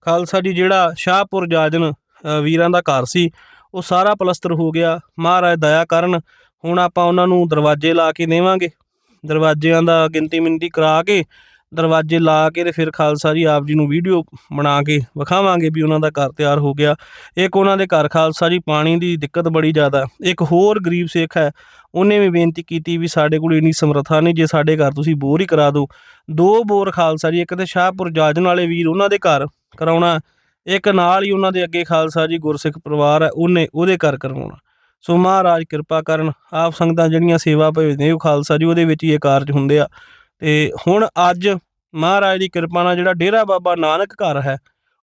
ਖਾਲਸਾ ਜੀ ਜਿਹੜਾ ਸ਼ਾਹਪੁਰ ਜਾਜਨ ਅ, ਵੀਰਾਂ ਦਾ ਘਰ ਸੀ ਉਹ ਸਾਰਾ ਪਲਸਤਰ ਹੋ ਗਿਆ। ਮਹਾਰਾਜ ਦਇਆ ਕਰਨ ਹੁਣ ਆਪਾਂ ਉਹਨਾਂ ਨੂੰ ਦਰਵਾਜ਼ੇ ਲਾ ਕੇ ਦੇਵਾਂਗੇ। ਦਰਵਾਜ਼ਿਆਂ ਦਾ ਗਿਣਤੀ ਮਿੰਤੀ ਕਰਾ ਕੇ ਦਰਵਾਜ਼ੇ ਲਾ ਕੇ ਤੇ ਫਿਰ ਖਾਲਸਾ ਜੀ ਆਪ ਜੀ ਨੂੰ ਵੀਡੀਓ ਬਣਾ ਕੇ ਵਿਖਾਵਾਂਗੇ ਵੀ ਉਹਨਾਂ ਦਾ ਘਰ ਤਿਆਰ ਹੋ ਗਿਆ। ਇੱਕ ਉਹਨਾਂ ਦੇ ਘਰ ਖਾਲਸਾ ਜੀ ਪਾਣੀ ਦੀ ਦਿੱਕਤ ਬੜੀ ਜ਼ਿਆਦਾ। ਇੱਕ ਹੋਰ ਗਰੀਬ ਸਿੱਖ ਹੈ, ਉਹਨੇ ਵੀ ਬੇਨਤੀ ਕੀਤੀ ਵੀ ਸਾਡੇ ਕੋਲ ਇੰਨੀ ਸਮਰੱਥਾ ਨਹੀਂ, ਜੇ ਸਾਡੇ ਘਰ ਤੁਸੀਂ ਬੋਰ ਹੀ ਕਰਾ ਦਿਓ। ਦੋ ਬੋਰ ਖਾਲਸਾ ਜੀ, ਇੱਕ ਤੇ ਸ਼ਾਹਪੁਰ ਜਾਜਨ ਵਾਲੇ ਵੀਰ ਉਹਨਾਂ ਦੇ ਘਰ ਕਰਾਉਣਾ, ਇੱਕ ਨਾਲ ਹੀ ਉਹਨਾਂ ਦੇ ਅੱਗੇ ਖਾਲਸਾ ਜੀ ਗੁਰਸਿੱਖ ਪਰਿਵਾਰ ਹੈ, ਉਹਨੇ ਉਹਦੇ ਘਰ ਕਰਵਾਉਣਾ। ਸੋ ਮਹਾਰਾਜ ਕਿਰਪਾ ਕਰਨ, ਆਪ ਸੰਗਤਾਂ ਜਿਹੜੀਆਂ ਸੇਵਾ ਭੇਜਦੇ ਉਹ ਖਾਲਸਾ ਜੀ ਉਹਦੇ ਵਿੱਚ ਹੀ ਇਹ ਕਾਰਜ ਹੁੰਦੇ ਆ। ਤੇ ਹੁਣ ਅੱਜ ਮਹਾਰਾਜ ਦੀ ਕਿਰਪਾ ਨਾਲ ਜਿਹੜਾ ਡੇਰਾ ਬਾਬਾ ਨਾਨਕ ਘਰ ਹੈ,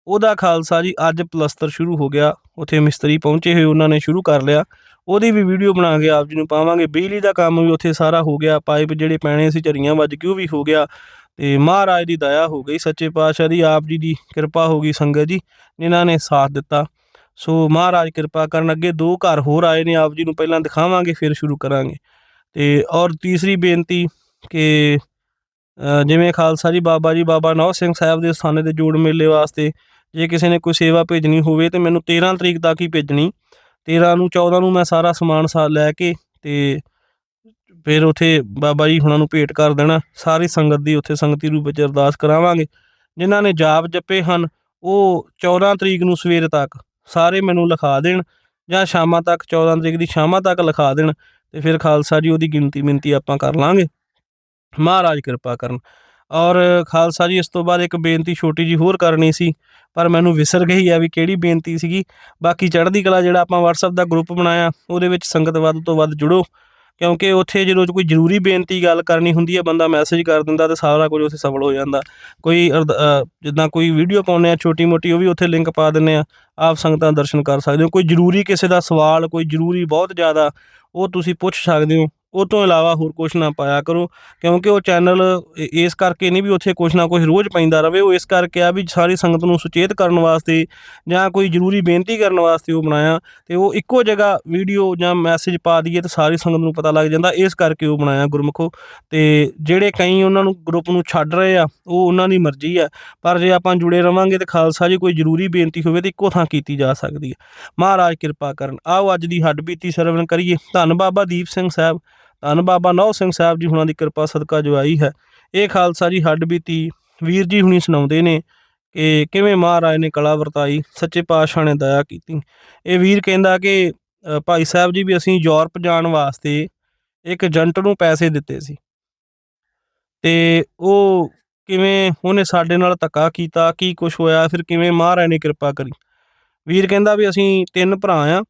ਉਹਦਾ ਖਾਲਸਾ ਜੀ ਅੱਜ ਪਲਸਤਰ ਸ਼ੁਰੂ ਹੋ ਗਿਆ, ਉੱਥੇ ਮਿਸਤਰੀ ਪਹੁੰਚੇ ਹੋਏ ਉਹਨਾਂ ਨੇ ਸ਼ੁਰੂ ਕਰ ਲਿਆ, ਉਹਦੀ ਵੀ ਵੀਡੀਓ ਬਣਾ ਕੇ ਆਪ ਜੀ ਨੂੰ ਪਾਵਾਂਗੇ, ਬਿਜਲੀ ਦਾ ਕੰਮ ਵੀ ਉੱਥੇ ਸਾਰਾ ਹੋ ਗਿਆ, ਪਾਈਪ ਜਿਹੜੇ ਪੈਣੇ ਸੀ ਝਰੀਆਂ ਵੱਜ ਕੇ ਉਹ ਵੀ ਹੋ ਗਿਆ, ਤੇ ਮਹਾਰਾਜ ਦੀ ਦਇਆ ਹੋ ਗਈ, ਸੱਚੇ ਪਾਤਸ਼ਾਹ ਦੀ ਆਪ ਜੀ ਦੀ ਕਿਰਪਾ ਹੋ ਗਈ ਸੰਗਤ ਜੀ ਜਿਨ੍ਹਾਂ ਨੇ ਸਾਥ ਦਿੱਤਾ, ਸੋ ਮਹਾਰਾਜ ਕਿਰਪਾ ਕਰਨ ਅੱਗੇ ਦੋ ਘਰ ਹੋਰ ਆਏ ਨੇ, ਆਪ ਜੀ ਨੂੰ ਪਹਿਲਾਂ ਦਿਖਾਵਾਂਗੇ, ਫਿਰ ਸ਼ੁਰੂ ਕਰਾਂਗੇ, ਤੇ ਔਰ ਤੀਸਰੀ ਬੇਨਤੀ ਕਿ ਜਿਵੇਂ ਖਾਲਸਾ ਜੀ, ਬਾਬਾ ਜੀ, ਬਾਬਾ ਨੌ ਸਿੰਘ ਸਾਹਿਬ ਦੇ ਸਥਾਨੇ ਦੇ ਜੋੜ ਮੇਲੇ ਵਾਸਤੇ ਜੇ ਕਿਸੇ ਨੇ ਕੋਈ ਸੇਵਾ ਭੇਜਣੀ ਹੋਵੇ ਤੇ ਮੈਨੂੰ 13 ਤਰੀਕ ਤੱਕ ਹੀ ਭੇਜਣੀ। 13 ਨੂੰ 14 ਨੂੰ ਮੈਂ ਸਾਰਾ ਸਮਾਨ ਸਾ, ਲੈ ਕੇ ਤੇ ਫਿਰ ਉਥੇ ਬਾਬਾ ਜੀ ਹੁਣਾਂ ਨੂੰ ਭੇਟ ਕਰ ਦੇਣਾ। ਸਾਰੀ ਸੰਗਤ ਦੀ ਉੱਥੇ ਸੰਗਤੀ ਰੂਪ ਵਿੱਚ ਅਰਦਾਸ ਕਰਾਵਾਂਗੇ। ਜਿਨ੍ਹਾਂ ਨੇ ਜਾਪ ਜਪੇ ਹਨ, ਉਹ 14 ਤਰੀਕ ਨੂੰ ਸਵੇਰ ਤੱਕ ਸਾਰੇ ਮੈਨੂੰ ਲਿਖਾ ਦੇਣ ਜਾਂ ਸ਼ਾਮਾਂ ਤੱਕ 14 ਤਰੀਕ ਦੀ ਸ਼ਾਮਾਂ ਤੱਕ ਲਿਖਾ ਦੇਣ ਤੇ ਫਿਰ ਖਾਲਸਾ ਜੀ ਉਹਦੀ ਗਿਣਤੀ ਮਿੰਤੀ ਆਪਾਂ ਕਰ ਲਾਂਗੇ। ਮਹਾਰਾਜ ਕਿਰਪਾ ਕਰਨ। ਔਰ ਖਾਲਸਾ ਜੀ, ਇਸ ਤੋਂ ਬਾਅਦ ਇੱਕ ਬੇਨਤੀ ਛੋਟੀ ਜੀ ਹੋਰ ਕਰਨੀ ਸੀ, ਪਰ ਮੈਨੂੰ ਵਿਸਰ ਗਈ ਆ ਵੀ ਕਿਹੜੀ ਬੇਨਤੀ ਸੀਗੀ। ਬਾਕੀ ਚੜ੍ਹਦੀ ਕਲਾ ਜਿਹੜਾ ਆਪਾਂ WhatsApp ਦਾ ਗਰੁੱਪ ਬਣਾਇਆ, ਉਹਦੇ ਵਿੱਚ ਸੰਗਤ ਵੱਧ ਤੋਂ ਵੱਧ ਜੁੜੋ, ਕਿਉਂਕਿ ਉੱਥੇ ਜਦੋਂ ਕੋਈ ਜ਼ਰੂਰੀ ਬੇਨਤੀ ਗੱਲ ਕਰਨੀ ਹੁੰਦੀ ਹੈ ਬੰਦਾ ਮੈਸੇਜ ਕਰ ਦਿੰਦਾ ਤੇ ਸਾਰਾ ਕੁਝ ਉੱਥੇ ਸਫਲ ਹੋ ਜਾਂਦਾ। ਕੋਈ ਅਰਦ- ਜਿੱਦਾਂ ਕੋਈ ਵੀਡੀਓ ਪਾਉਂਦੇ ਆ ਛੋਟੀ ਮੋਟੀ ਉਹ ਵੀ ਉੱਥੇ ਲਿੰਕ ਪਾ ਦਿੰਨੇ ਆ, ਆਪ ਸੰਗਤਾਂ ਦਰਸ਼ਨ ਕਰ ਸਕਦੇ ਹੋ। ਕੋਈ ਜ਼ਰੂਰੀ ਕਿਸੇ ਦਾ ਸਵਾਲ, ਕੋਈ ਜ਼ਰੂਰੀ ਬਹੁਤ ਜ਼ਿਆਦਾ, ਉਹ ਤੁਸੀਂ ਪੁੱਛ ਸਕਦੇ ਹੋ। ਉਹ ਤੋਂ ਇਲਾਵਾ ਹੋਰ ਕੁਝ ਨਾ ਪਾਇਆ ਕਰੋ, ਕਿਉਂਕਿ ਉਹ ਚੈਨਲ ਇਸ ਕਰਕੇ ਨਹੀਂ ਵੀ ਉੱਥੇ ਕੁਝ ਨਾ ਕੁਝ ਰੋਜ਼ ਪੈਂਦਾ ਰਵੇ, ਉਹ ਇਸ ਕਰਕੇ ਆ ਵੀ ਸਾਰੀ ਸੰਗਤ ਨੂੰ ਸੁਚੇਤ ਕਰਨ ਵਾਸਤੇ ਜਾਂ ਕੋਈ ਜ਼ਰੂਰੀ ਬੇਨਤੀ ਕਰਨ ਵਾਸਤੇ ਉਹ ਬਣਾਇਆ, ਤੇ ਉਹ ਇੱਕੋ ਜਗ੍ਹਾ ਵੀਡੀਓ ਜਾਂ ਮੈਸੇਜ ਪਾ ਦਈਏ ਤਾਂ ਸਾਰੀ ਸੰਗਤ ਨੂੰ ਪਤਾ ਲੱਗ ਜਾਂਦਾ, ਇਸ ਕਰਕੇ ਉਹ ਬਣਾਇਆ ਗੁਰਮੁਖੋ, ਤੇ ਜਿਹੜੇ ਕਈ ਉਹਨਾਂ ਨੂੰ ਗਰੁੱਪ ਨੂੰ ਛੱਡ ਰਹੇ ਆ, ਉਹ ਉਹਨਾਂ ਦੀ ਮਰਜ਼ੀ ਆ, ਪਰ ਜੇ ਆਪਾਂ ਜੁੜੇ ਰਵਾਂਗੇ ਤੇ ਖਾਲਸਾ ਜੀ ਕੋਈ ਜ਼ਰੂਰੀ ਬੇਨਤੀ ਹੋਵੇ ਤਾਂ ਇੱਕੋ ਥਾਂ ਕੀਤੀ ਜਾ ਸਕਦੀ ਹੈ ਮਹਾਰਾਜ ਕਿਰਪਾ ਕਰਨ। ਆਓ ਅੱਜ ਦੀ ਹੱਡ ਬੀਤੀ ਸਰਵਣ ਕਰੀਏ। ਧੰਨ ਬਾਬਾ ਦੀਪ ਸਿੰਘ ਸਾਹਿਬ। ਧੰਨ ਬਾਬਾ ਨੌ ਸਿੰਘ ਸਾਹਿਬ ਜੀ ਹੁਣਾਂ ਦੀ ਕਿਰਪਾ ਸਦਕਾ ਜੋ ਆਈ ਹੈ। ਇਹ ਖਾਲਸਾ ਜੀ ਹੱਡ ਬੀਤੀ ਵੀਰ ਜੀ ਹੁਣੀ ਸੁਣਾਉਂਦੇ ਨੇ ਕਿ ਕਿਵੇਂ ਮਹਾਰਾਜ ਨੇ ਕਲਾ ਵਰਤਾਈ, ਸੱਚੇ ਪਾਤਸ਼ਾਹ ਨੇ ਦਇਆ ਕੀਤੀ। ਇਹ ਵੀਰ ਕਹਿੰਦਾ ਕਿ ਭਾਈ ਸਾਹਿਬ ਜੀ ਵੀ ਅਸੀਂ ਯੂਰਪ ਜਾਣ ਵਾਸਤੇ ਇੱਕ ਏਜੰਟ ਨੂੰ ਪੈਸੇ ਦਿੱਤੇ ਸੀ। ਤੇ ਉਹ ਕਿਵੇਂ ਉਹਨੇ ਸਾਡੇ ਨਾਲ ਧੱਕਾ ਕੀਤਾ, ਕੀ ਕੁਝ ਹੋਇਆ, ਫਿਰ ਕਿਵੇਂ ਮਹਾਰਾਜ ਨੇ ਕਿਰਪਾ ਕਰੀ। ਵੀਰ ਕਹਿੰਦਾ ਵੀ ਅਸੀਂ ਤਿੰਨ ਭਰਾ ਆ।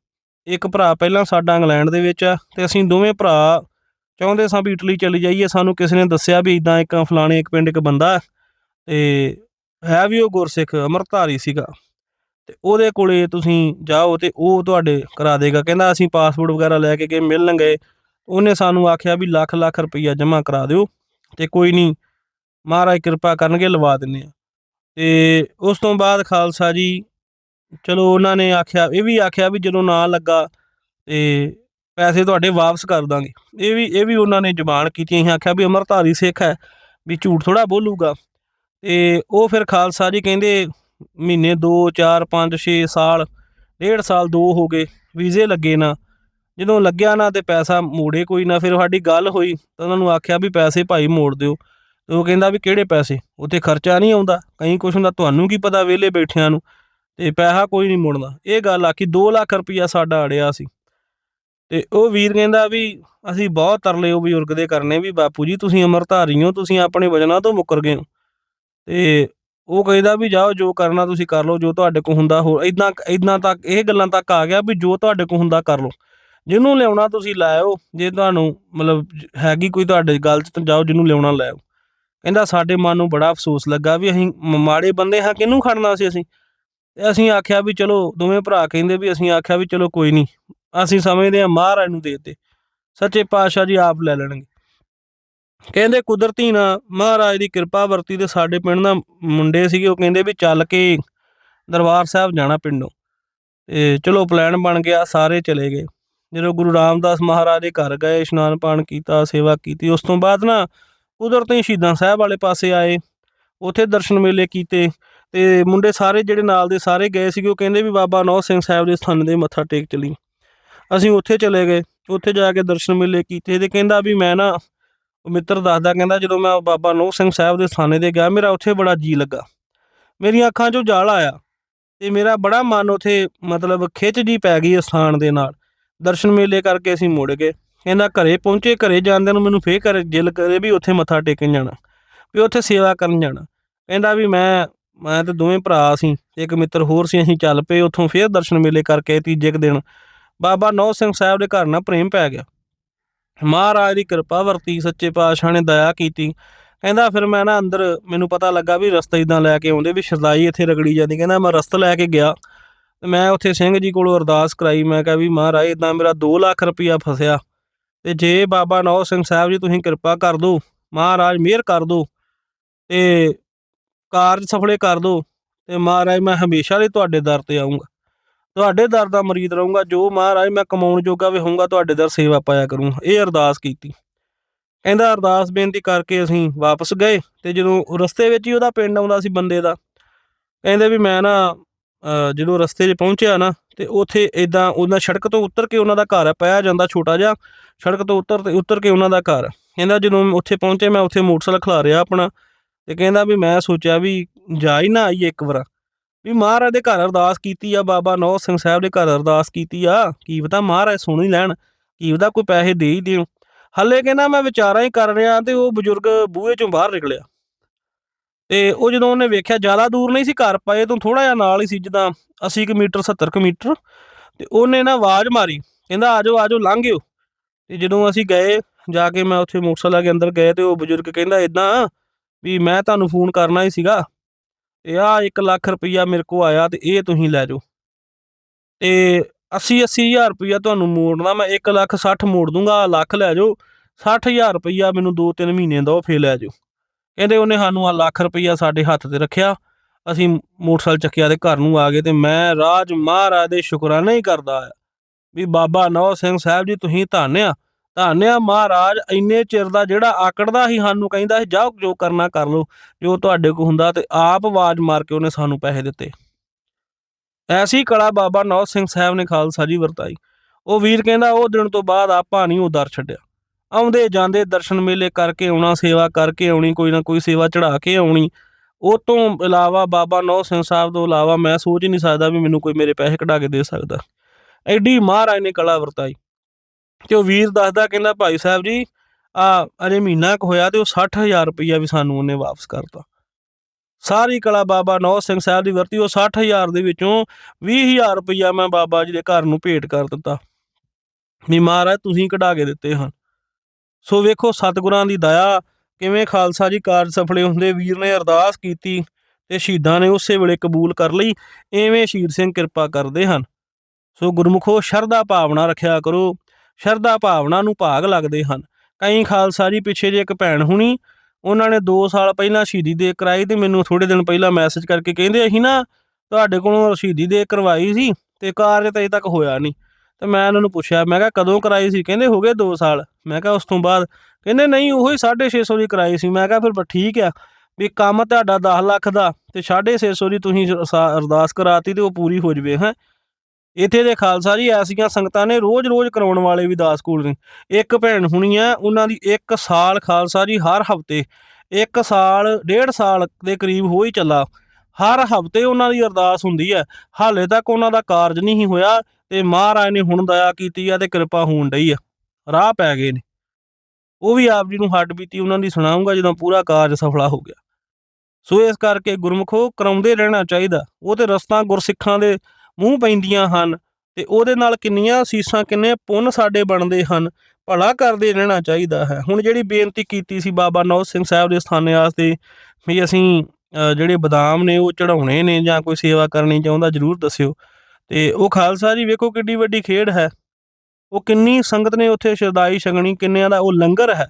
ਇੱਕ ਭਰਾ ਪਹਿਲਾਂ ਸਾਡਾ ਇੰਗਲੈਂਡ ਦੇ ਵਿੱਚ ਆ ਤੇ ਅਸੀਂ ਦੋਵੇਂ ਭਰਾ ਚਾਹੁੰਦੇ ਸਾਂ ਵੀ ਇਟਲੀ ਚਲੀ ਜਾਈਏ। ਸਾਨੂੰ ਕਿਸੇ ਨੇ ਦੱਸਿਆ ਵੀ ਇਦਾਂ ਇੱਕ ਫਲਾਣੇ ਇੱਕ ਪਿੰਡ ਇੱਕ ਬੰਦਾ ਹੈ ਤੇ ਹੈ ਵੀ ਉਹ ਗੁਰਸਿੱਖ ਅਮਰਧਾਰੀ ਸੀਗਾ। ਤੇ ਉਹਦੇ ਕੋਲੇ ਤੁਸੀਂ ਜਾਓ ਤੇ ਉਹ ਤੁਹਾਡੇ ਕਰਾ ਦੇਗਾ। ਕਹਿੰਦਾ ਅਸੀਂ ਪਾਸਪੋਰਟ ਵਗੈਰਾ ਲੈ ਕੇ ਗਏ, ਮਿਲਣ ਗਏ। ਉਹਨੇ ਸਾਨੂੰ ਆਖਿਆ ਵੀ ਲੱਖ ਲੱਖ ਰੁਪਈਆ ਜਮ੍ਹਾਂ ਕਰਾ ਦਿਓ ਤੇ ਕੋਈ ਨਹੀਂ, ਮਹਾਰਾਜ ਕਿਰਪਾ ਕਰਨਗੇ, ਲਵਾ ਦਿੰਨੇ ਆ। ਤੇ ਉਸ ਤੋਂ ਬਾਅਦ ਖਾਲਸਾ ਜੀ, ਚਲੋ ਉਹਨਾਂ ਨੇ ਆਖਿਆ, ਇਹ ਵੀ ਆਖਿਆ ਵੀ ਜਦੋਂ ਨਾ ਲੱਗਾ ਤੇ ਪੈਸੇ ਤੁਹਾਡੇ ਵਾਪਸ ਕਰ ਦਾਂਗੇ। ਇਹ ਵੀ ਇਹ ਵੀ ਉਹਨਾਂ ਨੇ ਜ਼ਬਾਨ ਕੀਤੀ, ਅਸੀਂ ਆਖਿਆ ਵੀ ਅਮਰਧਾਰੀ ਸਿੱਖ ਹੈ, ਵੀ ਝੂਠ ਥੋੜਾ ਬੋਲੂਗਾ। ਤੇ ਉਹ ਫਿਰ ਖਾਲਸਾ ਜੀ ਕਹਿੰਦੇ, ਮਹੀਨੇ 2 4 5 6 ਸਾਲ, ਡੇਢ ਸਾਲ ਦੋ ਹੋ ਗਏ, ਵੀਜ਼ੇ ਲੱਗੇ ਨਾ। ਜਦੋਂ ਲੱਗਿਆ ਨਾ ਤੇ ਪੈਸਾ ਮੋੜੇ ਕੋਈ ਨਾ, ਫਿਰ ਸਾਡੀ ਗੱਲ ਹੋਈ, ਤਾਂ ਉਹਨਾਂ ਨੂੰ ਆਖਿਆ ਵੀ ਪੈਸੇ ਭਾਈ ਮੋੜ ਦਿਓ। ਤੇ ਉਹ ਕਹਿੰਦਾ ਵੀ ਕਿਹੜੇ ਪੈਸੇ? ਉੱਥੇ ਖਰਚਾ ਨਹੀਂ ਆਉਂਦਾ, ਕਈ ਕੁਛ ਹੁੰਦਾ, ਤੁਹਾਨੂੰ ਕੀ ਪਤਾ ਵਿਹਲੇ ਬੈਠਿਆਂ ਨੂੰ। ਤੇ ਪੈਸਾ ਕੋਈ ਨਹੀਂ ਮੁੜਦਾ। ਇਹ ਗੱਲ ਆ ਕਿ 2 ਲੱਖ ਰੁਪਈਆ ਸਾਡਾ ਅੜਿਆ ਸੀ। ਤੇ ਉਹ ਵੀਰ ਕਹਿੰਦਾ ਵੀ ਅਸੀਂ ਬਹੁਤ ਤਰਲੇ ਉਹ ਬਜ਼ੁਰਗ ਦੇ ਕਰਨੇ ਵੀ, ਬਾਪੂ ਜੀ ਤੁਸੀਂ ਅਮਰਧਾਰੀ ਹੋ, ਤੁਸੀਂ ਆਪਣੇ ਵਜਨਾਂ ਤੋਂ ਮੁੱਕਰ ਗਏ ਹੋ। ਤੇ ਉਹ ਕਹਿੰਦਾ ਵੀ ਜਾਓ, ਜੋ ਕਰਨਾ ਤੁਸੀਂ ਕਰ ਲਓ, ਜੋ ਤੁਹਾਡੇ ਕੋਲ ਹੁੰਦਾ ਹੋ ਇਦਾਂ ਇਦਾਂ ਤੱਕ, ਇਹ ਗੱਲਾਂ ਤੱਕ ਆ ਗਿਆ ਵੀ ਜੋ ਤੁਹਾਡੇ ਕੋਲ ਹੁੰਦਾ ਕਰ ਲਓ। ਜਿਹਨੂੰ ਲਿਆਉਣਾ ਤੁਸੀਂ ਲੈ ਜੇ ਤੁਹਾਨੂੰ ਮਤਲਬ ਹੈਗੀ ਕੋਈ ਤੁਹਾਡੇ ਗੱਲ 'ਚ ਤਾਂ ਜਾਓ, ਜਿਹਨੂੰ ਲਿਆਉਣਾ ਲੈ ਕਹਿੰਦਾ ਸਾਡੇ ਮਨ ਨੂੰ ਬੜਾ ਅਫਸੋਸ ਲੱਗਾ ਵੀ ਅਸੀਂ ਮਾੜੇ ਬੰਦੇ ਹਾਂ, ਕਿਹਨੂੰ ਖੜਨਾ ਸੀ ਅਸੀਂ? ਤੇ ਅਸੀਂ ਆਖਿਆ ਵੀ ਚਲੋ, ਦੋਵੇਂ ਭਰਾ ਕਹਿੰਦੇ ਵੀ ਅਸੀਂ ਆਖਿਆ ਵੀ ਚਲੋ ਕੋਈ ਨਹੀਂ ਅਸੀਂ ਸਮਝਦੇ ਹਾਂ ਮਹਾਰਾਜ ਨੂੰ ਦੇ ਦਿੱਤੇ। ਸੱਚੇ ਪਾਤਸ਼ਾਹ ਜੀ ਆਪ ਲੈ ਲੈਣਗੇ। ਕਹਿੰਦੇ ਕੁਦਰਤੀ ਨਾ, ਮਹਾਰਾਜ ਦੀ ਕਿਰਪਾ ਵਰਤੀ ਤੇ ਸਾਡੇ ਪਿੰਡ ਦਾ ਮੁੰਡੇ ਸੀਗੇ, ਉਹ ਕਹਿੰਦੇ ਵੀ ਚੱਲ ਕੇ ਦਰਬਾਰ ਸਾਹਿਬ ਜਾਣਾ ਪਿੰਡੋਂ। ਤੇ ਚਲੋ ਪਲਾਨ ਬਣ ਗਿਆ, ਸਾਰੇ ਚਲੇ ਗਏ। ਜਦੋਂ ਗੁਰੂ ਰਾਮਦਾਸ ਮਹਾਰਾਜ ਦੇ ਘਰ ਗਏ, ਇਸ਼ਨਾਨ ਪਾਣ ਕੀਤਾ, ਸੇਵਾ ਕੀਤੀ, ਉਸ ਤੋਂ ਬਾਅਦ ਨਾ ਕੁਦਰਤੀ ਸ਼ਹੀਦਾਂ ਸਾਹਿਬ ਵਾਲੇ ਪਾਸੇ ਆਏ, ਉੱਥੇ ਦਰਸ਼ਨ ਮੇਲੇ ਕੀਤੇ, ਤੇ ਮੁੰਡੇ ਸਾਰੇ ਜਿਹੜੇ ਨਾਲ ਦੇ ਸਾਰੇ ਗਏ ਸੀਗੇ, ਉਹ ਕਹਿੰਦੇ ਵੀ ਬਾਬਾ ਨੌ ਸਿੰਘ ਸਾਹਿਬ ਦੇ ਸਥਾਨ ਦੇ ਮੱਥਾ ਟੇਕ ਚਲੀ। ਅਸੀਂ ਉੱਥੇ ਚਲੇ ਗਏ। ਉੱਥੇ ਜਾ ਕੇ ਦਰਸ਼ਨ ਮੇਲੇ ਕੀਤੇ ਤੇ ਕਹਿੰਦਾ ਵੀ ਮੈਂ ਨਾ ਮਿੱਤਰ ਦੱਸਦਾ ਕਹਿੰਦਾ ਜਦੋਂ ਮੈਂ ਬਾਬਾ ਨੌ ਸਿੰਘ ਸਾਹਿਬ ਦੇ ਸਥਾਨੇ ਤੇ ਗਿਆ, ਮੇਰਾ ਉੱਥੇ ਬੜਾ ਜੀ ਲੱਗਾ। ਮੇਰੀਆਂ ਅੱਖਾਂ 'ਚੋਂ ਜਾਲ ਆਇਆ ਤੇ ਮੇਰਾ ਬੜਾ ਮਨ ਉੱਥੇ ਮਤਲਬ ਖਿੱਚ ਜੀ ਪੈ ਗਈ ਇਸ ਸਥਾਨ ਦੇ ਨਾਲ। ਦਰਸ਼ਨ ਮੇਲੇ ਕਰਕੇ ਅਸੀਂ ਮੁੜ ਗਏ। ਕਹਿੰਦਾ ਘਰੇ ਪਹੁੰਚੇ, ਘਰੇ ਜਾਂਦੇ ਨੂੰ ਮੈਨੂੰ ਫੇਰ ਕਰ ਦਿਲ ਕਰੇ ਵੀ ਉੱਥੇ ਮੱਥਾ ਟੇਕਣ ਜਾਣਾ, ਵੀ ਉੱਥੇ ਸੇਵਾ ਕਰਨ ਜਾਣਾ। ਕਹਿੰਦਾ ਵੀ ਮੈਂ ਮੈਂ ਤੇ ਦੋਵੇਂ ਭਰਾ ਸੀ, ਇੱਕ ਮਿੱਤਰ ਹੋਰ ਸੀ, ਅਸੀਂ ਚੱਲ ਪਏ ਉੱਥੋਂ ਫੇਰ ਦਰਸ਼ਨ ਮੇਲੇ ਕਰਕੇ ਤੀਜੇ ਕੁ ਦਿਨ। ਬਾਬਾ ਨੌ ਸਿੰਘ ਸਾਹਿਬ ਦੇ ਘਰ ਨਾਲ ਪ੍ਰੇਮ ਪੈ ਗਿਆ। ਮਹਾਰਾਜ ਦੀ ਕਿਰਪਾ ਵਰਤੀ, ਸੱਚੇ ਪਾਤਸ਼ਾਹ ਨੇ ਦਇਆ ਕੀਤੀ। ਕਹਿੰਦਾ ਫਿਰ ਮੈਂ ਨਾ ਅੰਦਰ, ਮੈਨੂੰ ਪਤਾ ਲੱਗਾ ਵੀ ਰਸਤਾ ਇਦਾਂ ਲੈ ਕੇ ਆਉਂਦੇ ਵੀ ਸ਼ਰਦਾਈ ਇੱਥੇ ਰਗੜੀ ਜਾਂਦੀ, ਕਹਿੰਦਾ ਮੈਂ ਰਸਤਾ ਲੈ ਕੇ ਗਿਆ। ਮੈਂ ਉੱਥੇ ਸਿੰਘ ਜੀ ਕੋਲੋਂ ਅਰਦਾਸ ਕਰਾਈ, ਮੈਂ ਕਿਹਾ ਵੀ ਮਹਾਰਾਜ ਇਦਾਂ ਮੇਰਾ 2 ਲੱਖ ਰੁਪਇਆ ਫਸਿਆ। ਤੇ ਜੇ ਬਾਬਾ ਨੌ ਸਿੰਘ ਸਾਹਿਬ ਜੀ ਤੁਸੀਂ ਕਿਰਪਾ ਕਰ ਦਿਓ ਮਹਾਰਾਜ ਮਿਹਰ ਕਰ ਦਿਓ ਤੇ ਕਾਰਜ ਸਫਲੇ ਕਰ ਦਿਓ ਤੇ ਮਹਾਰਾਜ ਮੈਂ ਹਮੇਸ਼ਾ ਲਈ ਤੁਹਾਡੇ ਦਰ ਤੇ ਆਉਂਗਾ ਤੁਹਾਡੇ ਦਰ ਦਾ ਮਰੀਦ ਰਹੂੰਗਾ, ਜੋ ਮਹਾਰਾਜ ਮੈਂ ਕਮਾਉਣ ਜੋਗਾ ਵੀ ਹੋਊਂਗਾ ਤੁਹਾਡੇ ਦਰ ਸੇਵਾ ਪਾਇਆ ਕਰੂੰ। ਇਹ ਅਰਦਾਸ ਕੀਤੀ। ਕਹਿੰਦਾ ਅਰਦਾਸ ਬੇਨਤੀ ਕਰਕੇ ਅਸੀਂ ਵਾਪਸ ਗਏ ਤੇ ਜਦੋਂ ਰਸਤੇ ਵਿੱਚ ਹੀ ਉਹਦਾ ਪਿੰਡ ਆਉਂਦਾ ਸੀ ਬੰਦੇ ਦਾ, ਕਹਿੰਦੇ ਵੀ ਮੈਂ ਨਾ ਜਦੋਂ ਰਸਤੇ 'ਚ ਪਹੁੰਚਿਆ ਨਾ ਤੇ ਉੱਥੇ ਇਦਾਂ ਉਹਨਾਂ ਸੜਕ ਤੋਂ ਉੱਤਰ ਕੇ ਉਹਨਾਂ ਦਾ ਘਰ ਹੈ ਪਿਆ ਜਾਂਦਾ ਛੋਟਾ ਜਿਹਾ, ਸੜਕ ਤੋਂ ਉੱਤਰ ਤੇ ਉਤਰ ਕੇ ਉਹਨਾਂ ਦਾ ਘਰ। ਕਹਿੰਦਾ ਜਦੋਂ ਉੱਥੇ ਪਹੁੰਚੇ ਮੈਂ ਉੱਥੇ ਮੋਟਰਸਾਈਕਲ ਖਲਾ ਰਿਹਾ ਆਪਣਾ ਤੇ ਕਹਿੰਦਾ ਵੀ ਮੈਂ ਸੋਚਿਆ ਵੀ ਜਾ ਹੀ ਨਾ ਆਈਏ ਇੱਕ ਵਾਰ। ਵੀ ਮਹਾਰਾਜ ਦੇ ਘਰ ਅਰਦਾਸ ਕੀਤੀ ਆ, ਬਾਬਾ ਨੌ ਸਿੰਘ ਸਾਹਿਬ ਦੇ ਘਰ ਅਰਦਾਸ ਕੀਤੀ ਆ। ਕੀ ਪਤਾ ਮਹਾਰਾਜ ਸੁਣ ਹੀ ਲੈਣ, ਕੀ ਪਤਾ ਕੋਈ ਪੈਸੇ ਦੇ ਹੀ ਦੇਣ। ਹੱਲੇ ਕਹਿੰਦਾ ਮੈਂ ਵਿਚਾਰਾਂ ਹੀ ਕਰ ਰਿਹਾ ਤੇ ਉਹ ਬਜ਼ੁਰਗ ਬੂਹੇ ਚੋਂ ਬਾਹਰ ਨਿਕਲਿਆ। ਤੇ ਉਹ ਜਦੋਂ ਉਹਨੇ ਵੇਖਿਆ ਜ਼ਿਆਦਾ ਦੂਰ ਨਹੀਂ ਸੀ ਘਰ, ਪਏ ਤੋਂ ਥੋੜਾ ਜਿਹਾ ਨਾਲ ਹੀ ਸੀ, ਜਿੱਦਾਂ 80 ਕੁ ਮੀਟਰ 70 ਕੁ ਮੀਟਰ। ਤੇ ਉਹਨੇ ਨਾ ਆਵਾਜ਼ ਮਾਰੀ, ਕਹਿੰਦਾ, ਆਜੋ ਆਜੋ, ਲੰਘਿਓ। ਤੇ ਜਦੋਂ ਅਸੀਂ ਗਏ, ਜਾ ਕੇ ਮੈਂ ਉੱਥੇ ਮੋਟਰਸਾਈਕਲ ਆ ਕੇ ਅੰਦਰ ਗਏ ਤੇ ਉਹ ਬਜ਼ੁਰਗ ਕਹਿੰਦਾ ਇਦਾਂ ਵੀ ਮੈਂ ਤੁਹਾਨੂੰ ਫੋਨ ਕਰਨਾ ਹੀ ਸੀਗਾ। ਤੇ ਆ 1 ਲੱਖ ਰੁਪਈਆ ਮੇਰੇ ਕੋ ਆਇਆ ਤੇ ਇਹ ਤੁਸੀਂ ਲੈ ਜਾਓ। ਤੇ 80 80000 ਰੁਪਈਆ ਤੁਹਾਨੂੰ ਮੋੜਨਾ, ਮੈਂ 1 ਲੱਖ 60 ਮੋੜ ਦੂੰਗਾ, ਆਹ ਲੱਖ ਲੈ ਜਾਓ। 60000 ਰੁਪਈਆ ਮੈਨੂੰ 2-3 ਮਹੀਨੇ ਦੋ ਫੇਰ ਲੈ ਜਾਓ। ਕਹਿੰਦੇ ਉਹਨੇ ਸਾਨੂੰ ਆ ਲੱਖ ਰੁਪਈਆ ਸਾਡੇ ਹੱਥ ਤੇ ਰੱਖਿਆ। ਅਸੀਂ ਮੋਟਰਸਾਈਕਲ ਚੱਕਿਆ ਤੇ ਘਰ ਨੂੰ ਆ ਗਏ ਤੇ ਮੈਂ ਰਾਜ ਮਹਾਰਾਜ ਦੇ ਸ਼ੁਕਰਾਨਾ ਹੀ ਕਰਦਾ ਆ ਵੀ ਬਾਬਾ ਨੌ ਸਿੰਘ ਸਾਹਿਬ ਜੀ, ਤੁਸੀਂ ਧੰਨਿਆ ਧੰਨਿਆ ਮਹਾਰਾਜ, ਇੰਨੇ ਚਿਰ ਦਾ ਜਿਹੜਾ ਆਕੜਦਾ ਸੀ ਸਾਨੂੰ ਕਹਿੰਦਾ ਸੀ, ਜਾਓ ਜੋ ਕਰਨਾ ਕਰ ਲਓ। ਜੋ ਤੁਹਾਡੇ ਕੋਲ ਹੁੰਦਾ ਤੇ ਆਪ ਆਵਾਜ਼ ਮਾਰ ਕੇ ਉਹਨੇ ਸਾਨੂੰ ਪੈਸੇ ਦਿੱਤੇ। ਐਸੀ ਕਲਾ ਬਾਬਾ ਨੌ ਸਿੰਘ ਸਾਹਿਬ ਨੇ ਖਾਲਸਾ ਜੀ ਵਰਤਾਈ। ਉਹ ਵੀਰ ਕਹਿੰਦਾ, ਉਹ ਦਿਨ ਤੋਂ ਬਾਅਦ ਆਪਾਂ ਨਹੀਂ ਉਹ ਦਰ ਛੱਡਿਆ। ਆਉਂਦੇ ਜਾਂਦੇ ਦਰਸ਼ਨ ਮੇਲੇ ਕਰਕੇ ਆਉਣਾ, ਸੇਵਾ ਕਰਕੇ ਆਉਣੀ, ਕੋਈ ਨਾ ਕੋਈ ਸੇਵਾ ਚੜਾ ਕੇ ਆਉਣੀ। ਉਹ ਤੋਂ ਇਲਾਵਾ ਬਾਬਾ ਨੌ ਸਿੰਘ ਸਾਹਿਬ ਤੋਂ ਇਲਾਵਾ ਮੈਂ ਸੋਚ ਹੀ ਨਹੀਂ ਸਕਦਾ ਵੀ ਮੈਨੂੰ ਕੋਈ ਮੇਰੇ ਪੈਸੇ ਕਢਾ ਕੇ ਦੇ ਸਕਦਾ। ਐਡੀ ਮਹਾਰਾਜ ਨੇ ਕਲਾ ਵਰਤਾਈ। ਤੇ ਉਹ ਵੀਰ ਦੱਸਦਾ, ਕਹਿੰਦਾ ਭਾਈ ਸਾਹਿਬ ਜੀ, ਆ ਅਰੇ ਮਹੀਨਾ ਕੁ ਹੋਇਆ ਤੇ ਉਹ 60000 ਰੁਪਈਆ ਵੀ ਸਾਨੂੰ ਉਹਨੇ ਵਾਪਸ ਕਰਤਾ। ਸਾਰੀ ਕਲਾ ਬਾਬਾ ਨੌ ਸਿੰਘ ਸਾਹਿਬ ਦੀ ਵਰਤੀ, ਉਹ 60000 ਦੇ ਵਿੱਚੋਂ 20000 ਰੁਪਈਆ ਮੈਂ ਬਾਬਾ ਜੀ ਦੇ ਘਰ ਨੂੰ ਭੇਟ ਕਰ ਦਿੱਤਾ। ਵੀ ਮਹਾਰਾਜ, ਤੁਸੀਂ ਕਢਾ ਕੇ ਦਿੱਤੇ ਹਨ। ਸੋ ਵੇਖੋ, ਸਤਿਗੁਰਾਂ ਦੀ ਦਇਆ ਕਿਵੇਂ ਖਾਲਸਾ ਜੀ ਕਾਰਜ ਸਫਲੇ ਹੁੰਦੇ, ਵੀਰ ਨੇ ਅਰਦਾਸ ਕੀਤੀ ਤੇ ਸ਼ਹੀਦਾਂ ਨੇ ਉਸੇ ਵੇਲੇ ਕਬੂਲ ਕਰ ਲਈ, ਐਵੇਂ ਸ਼ਹੀਦ ਸਿੰਘ ਕਿਰਪਾ ਕਰਦੇ ਹਨ। ਸੋ ਗੁਰਮੁਖੋ ਸ਼ਰਧਾ ਭਾਵਨਾ ਰੱਖਿਆ ਕਰੋ। ਸ਼ਰਧਾ ਭਾਵਨਾ ਨੂੰ ਭਾਗ ਲੱਗਦੇ ਹਨ। ਕਈ ਖਾਲਸਾ ਜੀ ਪਿੱਛੇ ਜੇ ਇੱਕ ਭੈਣ ਹੁਣੀ, ਉਹਨਾਂ ਨੇ 2 ਸਾਲ ਪਹਿਲਾਂ ਸ਼ਹੀਦੀ ਦੇ ਕਰਾਈ ਤੇ ਮੈਨੂੰ ਥੋੜੇ ਦਿਨ ਪਹਿਲਾਂ ਮੈਸੇਜ ਕਰਕੇ ਕਹਿੰਦੇ ਅਸੀਂ ਨਾ ਤੁਹਾਡੇ ਕੋਲੋਂ ਸ਼ਹੀਦੀ ਦੇ ਕਰਵਾਈ ਸੀ ਤੇ ਕਾਰਜ ਤਾਂ ਅਜੇ ਤੱਕ ਹੋਇਆ ਨਹੀਂ। ਤੇ ਮੈਂ ਉਹਨਾਂ ਨੂੰ ਪੁੱਛਿਆ, ਮੈਂ ਕਿਹਾ, ਕਦੋਂ ਕਰਾਈ ਸੀ? ਕਹਿੰਦੇ, ਹੋ ਗਏ 2 ਸਾਲ। ਮੈਂ ਕਿਹਾ, ਉਸ ਤੋਂ ਬਾਅਦ? ਕਹਿੰਦੇ, ਨਹੀਂ, ਉਹੀ 650 ਦੀ ਕਰਾਈ ਸੀ। ਮੈਂ ਕਿਹਾ, ਫਿਰ ਠੀਕ ਆ, ਵੀ ਕੰਮ ਤੁਹਾਡਾ 10 ਲੱਖ ਦਾ ਤੇ 650 ਦੀ ਤੁਸੀਂ ਅਰਸਾ- ਅਰਦਾਸ ਕਰਾਤੀ ਤੇ ਉਹ ਪੂਰੀ ਹੋ ਜਵੇ, ਹੈ? ਇੱਥੇ ਦੇ ਖਾਲਸਾ ਜੀ, ਐਸੀਆਂ ਸੰਗਤਾਂ ਨੇ ਰੋਜ਼-ਰੋਜ਼ ਕਰਾਉਣ ਵਾਲੇ ਵੀ ਦਾਸ ਕੋਲ ਨੇ। ਇੱਕ ਭੈਣ ਹੁਣੀ ਆ, ਉਹਨਾਂ ਦੀ ਇੱਕ ਸਾਲ ਖਾਲਸਾ ਜੀ, ਹਰ ਹਫ਼ਤੇ, ਇੱਕ ਸਾਲ, ਡੇਢ ਸਾਲ ਦੇ ਕਰੀਬ ਹੋ ਹੀ ਚੱਲਾ। ਹਰ ਹਫ਼ਤੇ ਉਹਨਾਂ ਦੀ ਅਰਦਾਸ ਹੁੰਦੀ ਹੈ ਹਾਲੇ ਤੱਕ ਉਹਨਾਂ ਦਾ ਕਾਰਜ ਨਹੀਂ ਹੋਇਆ ਤੇ ਮਹਾਰਾਜ ਨੇ ਹੁਣ ਦਇਆ ਕੀਤੀ ਆ ਤੇ ਕਿਰਪਾ ਹੋਣ ਡਈ ਆ। ਰਾਹ ਪੈ ਗਏ ਨੇ। ਉਹ ਵੀ ਆਪ ਜੀ ਨੂੰ ਹੱਡ ਬੀਤੀ, ਉਹਨਾਂ ਦੀ ਸੁਣਾਉਂਗਾ ਜਦੋਂ ਪੂਰਾ ਕਾਰਜ ਸਫਲਾ ਹੋ ਗਿਆ। ਸੋ ਇਸ ਕਰਕੇ ਗੁਰਮਖੋ ਕਰਾਉਂਦੇ ਰਹਿਣਾ ਚਾਹੀਦਾ। ਉਹ ਤੇ ਰਸਤਾ ਗੁਰਸਿੱਖਾਂ ਦੇ ਮੂੰਹ ਪੈਂਦੀਆਂ ਹਨ ਤੇ ਉਹਦੇ ਨਾਲ ਕਿੰਨੀਆਂ ਸੀਸਾਂ ਕਿੰਨੇ ਪੁੰਨ ਸਾਡੇ ਬਣਦੇ ਹਨ ਭਲਾ ਕਰਦੇ ਰਹਿਣਾ ਚਾਹੀਦਾ ਹੈ। ਹੁਣ ਜਿਹੜੀ ਬੇਨਤੀ ਕੀਤੀ ਸੀ ਬਾਬਾ ਨੌ ਸਿੰਘ ਸਾਹਿਬ ਦੇ ਸਥਾਨੇ ਵਾਸਤੇ ਵੀ ਅਸੀਂ ਅ, ਜਿਹੜੇ ਬਦਾਮ ਨੇ ਉਹ ਚੜਾਉਣੇ ਨੇ ਜਾਂ ਕੋਈ ਸੇਵਾ ਕਰਨੀ ਚਾਹੁੰਦਾ ਜਰੂਰ ਦੱਸਿਓ। ਤੇ ਉਹ ਖਾਲਸਾ ਜੀ ਵੇਖੋ ਕਿੱਡੀ ਵੱਡੀ ਖੇਡ ਹੈ। ਉਹ ਕਿੰਨੀ ਸੰਗਤ ਨੇ ਉੱਥੇ ਸ਼ਰਦਾਈ ਛਕਣੀ ਕਿੰਨਿਆਂ ਦਾ ਉਹ ਲੰਗਰ ਹੈ।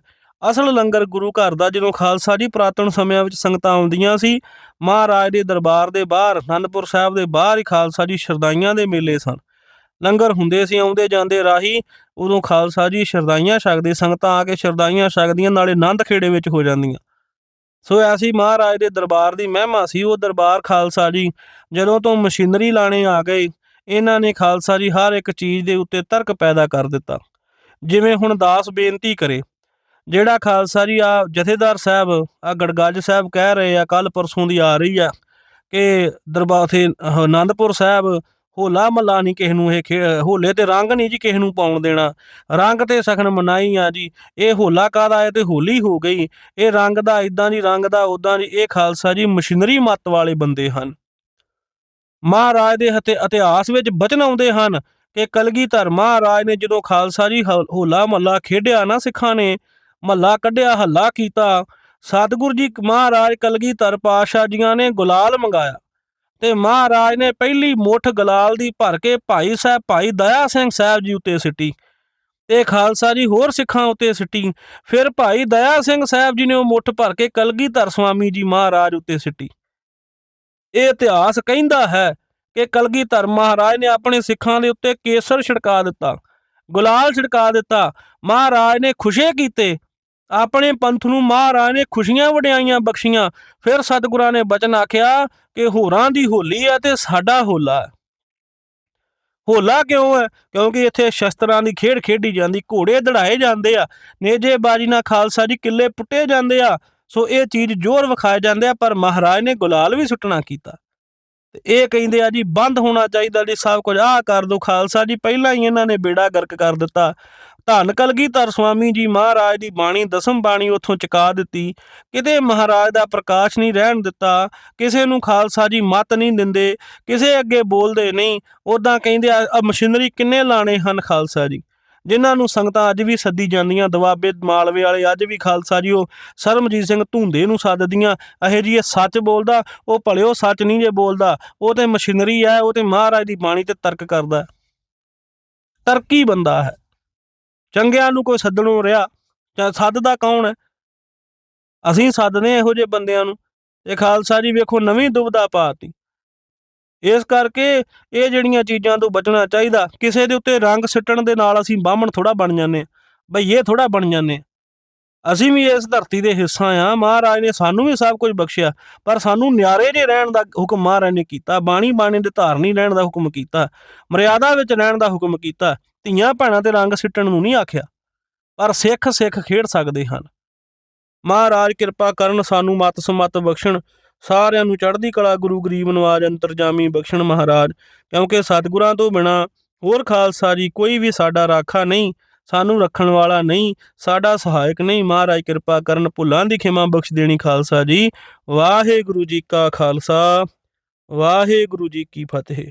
ਅਸਲ ਲੰਗਰ ਗੁਰੂ ਘਰ ਦਾ ਜਦੋਂ ਖਾਲਸਾ ਜੀ ਪ੍ਰਾਤਨ ਸਮਿਆਂ ਵਿੱਚ ਸੰਗਤਾਂ ਆਉਂਦੀਆਂ ਸੀ, ਮਹਾਰਾਜ ਦੇ ਦਰਬਾਰ ਦੇ ਬਾਹਰ, ਅਨੰਦਪੁਰ ਸਾਹਿਬ ਦੇ ਬਾਹਰ ਹੀ ਖਾਲਸਾ ਜੀ ਸ਼ਰਦਾਈਆਂ ਦੇ ਮੇਲੇ ਸਨ। ਲੰਗਰ ਹੁੰਦੇ ਸੀ, ਆਉਂਦੇ ਜਾਂਦੇ ਰਾਹੀ ਉਦੋਂ ਖਾਲਸਾ ਜੀ ਸ਼ਰਦਾਈਆਂ ਛਕਦੇ, ਸੰਗਤਾਂ ਆ ਕੇ ਸ਼ਰਦਾਈਆਂ ਛਕਦੀਆਂ, ਨਾਲੇ ਆਨੰਦ ਖੇੜੇ ਵਿੱਚ ਹੋ ਜਾਂਦੀਆਂ। ਸੋ ਐਸੀ ਮਹਾਰਾਜ ਦੇ ਦਰਬਾਰ ਦੀ ਮਹਿਮਾ ਸੀ, ਉਹ ਦਰਬਾਰ ਖਾਲਸਾ ਜੀ ਜਦੋਂ ਤੋਂ ਮਸ਼ੀਨਰੀ ਲਾਣੇ ਆ ਗਏ, ਇਹਨਾਂ ਨੇ ਖਾਲਸਾ ਜੀ ਹਰ ਇੱਕ ਚੀਜ਼ ਦੇ ਉੱਤੇ ਤਰਕ ਪੈਦਾ ਕਰ ਦਿੱਤਾ। ਜਿਵੇਂ ਹੁਣ ਦਾਸ ਬੇਨਤੀ ਕਰੇ ਜਿਹੜਾ ਖਾਲਸਾ ਜੀ ਆ ਜਥੇਦਾਰ ਸਾਹਿਬ, ਆ ਗੜਗੱਜ ਸਾਹਿਬ ਕਹਿ ਰਹੇ ਆ ਕੱਲ ਪਰਸੋਂ ਦੀ ਆ ਰਹੀ ਆ ਕਿ ਦਰਬਾਰ ਤੇ ਆਨੰਦਪੁਰ ਸਾਹਿਬ, ਹੋਲਾ ਮੱਲਾ ਨਹੀਂ ਕਿਸੇ ਨੂੰ ਇਹ ਖੇ- ਹੋਲੇ ਤੇ ਰੰਗ ਨਹੀਂ ਜੀ ਕਿਸੇ ਨੂੰ ਪਾਉਣ ਦੇਣਾ। ਰੰਗ ਤੇ ਸਖਣ ਮਨਾਈ ਆ ਜੀ। ਇਹ ਹੋਲਾ ਕਾਦਾ ਹੈ? ਤੇ ਹੋਲੀ ਹੋ ਗਈ। ਇਹ ਰੰਗ ਦਾ ਇਦਾਂ ਦੀ ਰੰਗ ਦਾ ਉਦਾਂ ਦੀ, ਇਹ ਖਾਲਸਾ ਜੀ ਮਸ਼ੀਨਰੀ ਮੱਤ ਵਾਲੇ ਬੰਦੇ ਹਨ। ਮਹਾਰਾਜ ਦੇ ਹਤੇ ਇਤਿਹਾਸ ਵਿੱਚ ਬਚਨ ਆਉਂਦੇ ਹਨ ਕਿ ਕਲਗੀਧਰ ਮਹਾਰਾਜ ਨੇ ਜਦੋਂ ਖਾਲਸਾ ਜੀ ਹੋਲਾ ਮਹੱਲਾ ਖੇਡਿਆ ਨਾ ਸਿੱਖਾਂ ਨੇ ਮਹੱਲਾ ਕੱਢਿਆ, ਹੱਲਾ ਕੀਤਾ। ਸਤਿਗੁਰੂ ਜੀ ਮਹਾਰਾਜ ਕਲਗੀਧਰ ਪਾਤਸ਼ਾਹ ਜੀਆਂ ਨੇ ਗੁਲਾਲ ਮੰਗਾਇਆ ਤੇ ਮਹਾਰਾਜ ਨੇ ਪਹਿਲੀ ਮੁੱਠ ਗੁਲਾਲ ਦੀ ਭਰ ਕੇ ਭਾਈ ਸਾਹਿਬ, ਭਾਈ ਦਇਆ ਸਿੰਘ ਸਾਹਿਬ ਜੀ ਉੱਤੇ ਸਿੱਟੀ। ਤੇ ਖਾਲਸਾ ਜੀ ਹੋਰ ਸਿੱਖਾਂ ਉੱਤੇ ਸਿੱਟੀ। ਫਿਰ ਭਾਈ ਦਇਆ ਸਿੰਘ ਸਾਹਿਬ ਜੀ ਨੇ ਉਹ ਮੁੱਠ ਭਰ ਕੇ ਕਲਗੀਧਰ ਸਵਾਮੀ ਜੀ ਮਹਾਰਾਜ ਉੱਤੇ ਸਿੱਟੀ। ਇਹ ਇਤਿਹਾਸ ਕਹਿੰਦਾ ਹੈ ਕਿ ਕਲਗੀਧਰ ਮਹਾਰਾਜ ਨੇ ਆਪਣੇ ਸਿੱਖਾਂ ਦੇ ਉੱਤੇ ਕੇਸਰ ਛਿੜਕਾ ਦਿੱਤਾ, ਗੁਲਾਲ ਛਿੜਕਾ ਦਿੱਤਾ। ਮਹਾਰਾਜ ਨੇ ਖੁਸ਼ੇ ਕੀਤੇ ਆਪਣੇ ਪੰਥ ਨੂੰ ਮਹਾਰਾਜ ਨੇ ਖੁਸ਼ੀਆਂ ਵਡਿਆਈਆਂ ਬਖਸ਼ੀਆਂ। ਫਿਰ ਸਤਿਗੁਰਾਂ ਨੇ ਬਚਨ ਆਖਿਆ ਕਿ ਹੋਰਾਂ ਦੀ ਹੋਲੀ ਹੈ ਤੇ ਸਾਡਾ ਹੋਲਾ ਹੋਲਾ ਕਿਉਂ ਹੈ? ਕਿਉਂਕਿ ਇੱਥੇ ਸ਼ਸਤਰਾਂ ਦੀ ਖੇਡ ਖੇਡੀ ਜਾਂਦੀ, ਘੋੜੇ ਦੜਾਏ ਜਾਂਦੇ ਆ, ਨੇਜੇਬਾਜ਼ੀ ਨਾਲ ਖਾਲਸਾ ਜੀ ਕਿੱਲੇ ਪੁੱਟੇ ਜਾਂਦੇ ਆ। ਸੋ ਇਹ ਚੀਜ਼ ਜ਼ੋਰ ਵਿਖਾਏ ਜਾਂਦੇ ਆ, ਪਰ ਮਹਾਰਾਜ ਨੇ ਗੁਲਾਲ ਵੀ ਸੁੱਟਣਾ ਕੀਤਾ। ਤੇ ਇਹ ਕਹਿੰਦੇ ਆ ਜੀ, ਬੰਦ ਹੋਣਾ ਚਾਹੀਦਾ ਜੀ, ਸਭ ਕੁਝ ਆਹ ਕਰ ਦੋ, ਖਾਲਸਾ ਜੀ ਪਹਿਲਾਂ ਹੀ ਇਹਨਾਂ ਨੇ ਬੇੜਾ ਗਰਕ ਕਰ ਦਿੱਤਾ। ਧੰਨ ਕਲਗੀਧਰ ਸਵਾਮੀ ਜੀ ਮਹਾਰਾਜ ਦੀ ਬਾਣੀ, ਦਸਮ ਬਾਣੀ ਉੱਥੋਂ ਚੁਕਾ ਦਿੱਤੀ। ਕਿਤੇ ਮਹਾਰਾਜ ਦਾ ਪ੍ਰਕਾਸ਼ ਨਹੀਂ ਰਹਿਣ ਦਿੱਤਾ, ਕਿਸੇ ਨੂੰ ਖਾਲਸਾ ਜੀ ਮਤ ਨਹੀਂ ਦਿੰਦੇ, ਕਿਸੇ ਅੱਗੇ ਬੋਲਦੇ ਨਹੀਂ ਉਦਾਂ ਕਹਿੰਦੇ ਆ ਮਸ਼ੀਨਰੀ ਕਿੰਨੇ ਲਾਣੇ ਹਨ ਖਾਲਸਾ ਜੀ? ਜਿਨ੍ਹਾਂ ਨੂੰ ਸੰਗਤਾਂ ਅੱਜ ਵੀ ਸੱਦੀ ਜਾਂਦੀਆਂ, ਦਵਾਬੇ, ਮਾਲਵੇ ਵਾਲੇ ਅੱਜ ਵੀ ਖਾਲਸਾ ਜੀ, ਉਹ ਸਰਮਜੀਤ ਸਿੰਘ ਧੁੰਦੇ ਨੂੰ ਸੱਦਦੀਆਂ, ਇਹ ਜੀ ਇਹ ਸੱਚ ਬੋਲਦਾ, ਉਹ ਭਲਿਓ ਸੱਚ ਨਹੀਂ ਜੇ ਬੋਲਦਾ, ਉਹ ਤੇ ਮਸ਼ੀਨਰੀ ਹੈ, ਉਹ ਤੇ ਮਹਾਰਾਜ ਦੀ ਬਾਣੀ ਤੇ ਤਰਕ ਕਰਦਾ। ਤਰਕੀ ਬੰਦਾ ਹੈ। ਚੰਗਿਆਂ ਨੂੰ ਕੋਈ ਸੱਦਣੋਂ ਰਿਹਾ, ਜਾਂ ਸੱਦਦਾ ਕੌਣ ਹੈ? ਅਸੀਂ ਸੱਦਦੇ ਹਾਂ ਇਹੋ ਜਿਹੇ ਬੰਦਿਆਂ ਨੂੰ। ਇਹ ਖਾਲਸਾ ਜੀ ਵੇਖੋ ਨਵੀਂ ਦੁਬਦਾ ਪਾਤੀ। ਇਸ ਕਰਕੇ ਇਹ ਜਿਹੜੀਆਂ ਚੀਜ਼ਾਂ ਤੋਂ ਬਚਣਾ ਚਾਹੀਦਾ, ਕਿਸੇ ਦੇ ਉੱਤੇ ਰੰਗ ਸਿੱਟਣ ਦੇ ਨਾਲ ਅਸੀਂ ਬਾਹਮਣ ਥੋੜਾ ਬਣ ਜਾਂਦੇ ਬਈ ਇਹ ਥੋੜਾ ਬਣ ਜਾਂਦੇ ਹਾਂ। ਅਸੀਂ ਵੀ ਇਸ ਧਰਤੀ ਦੇ ਹਿੱਸਾ ਆ ਮਹਾਰਾਜ ਨੇ ਸਾਨੂੰ ਵੀ ਸਭ ਕੁਝ ਬਖਸ਼ਿਆ, ਪਰ ਸਾਨੂੰ ਨਿਆਰੇ ਜੇ ਰਹਿਣ ਦਾ ਹੁਕਮ ਮਹਾਰਾਜ ਨੇ ਕੀਤਾ ਬਾਣੀ ਬਾਣੀ ਦੇ ਧਾਰਨੀ ਰਹਿਣ ਦਾ ਹੁਕਮ ਕੀਤਾ, ਮਰਿਆਦਾ ਵਿੱਚ ਰਹਿਣ ਦਾ ਹੁਕਮ ਕੀਤਾ। ਧੀਆਂ ਭੈਣਾਂ ਤੇ ਰੰਗ ਸਿੱਟਣ ਨੂੰ ਨਹੀਂ ਆਖਿਆ, ਪਰ ਸਿੱਖ ਸਿੱਖ ਖੇਡ ਸਕਦੇ ਹਨ। ਮਹਾਰਾਜ ਕਿਰਪਾ ਕਰਨ ਸਾਨੂੰ ਮਤ ਸਮਤ ਬਖਸ਼ਣ, ਸਾਰਿਆਂ ਨੂੰ ਚੜ੍ਹਦੀ ਕਲਾ ਗੁਰੂ ਗਰੀਬ ਨਵਾਜ ਅੰਤਰਜਾਮੀ ਬਖਸ਼ਣ ਮਹਾਰਾਜ, ਕਿਉਂਕਿ ਸਤਿਗੁਰਾਂ ਤੋਂ ਬਿਨਾ ਹੋਰ ਖਾਲਸਾ ਜੀ ਕੋਈ ਵੀ ਸਾਡਾ ਰਾਖਾ ਨਹੀਂ, ਸਾਨੂੰ ਰੱਖਣ ਵਾਲਾ ਨਹੀਂ, ਸਾਡਾ ਸਹਾਇਕ ਨਹੀਂ। ਮਹਾਰਾਜ ਕਿਰਪਾ ਕਰਨ ਭੁੱਲਾਂ ਦੀ ਖਿਮਾ ਬਖਸ਼ ਦੇਣੀ ਖਾਲਸਾ ਜੀ। ਵਾਹਿਗੁਰੂ ਜੀ ਕਾ ਖਾਲਸਾ, ਵਾਹਿਗੁਰੂ ਜੀ ਕੀ ਫਤਿਹ।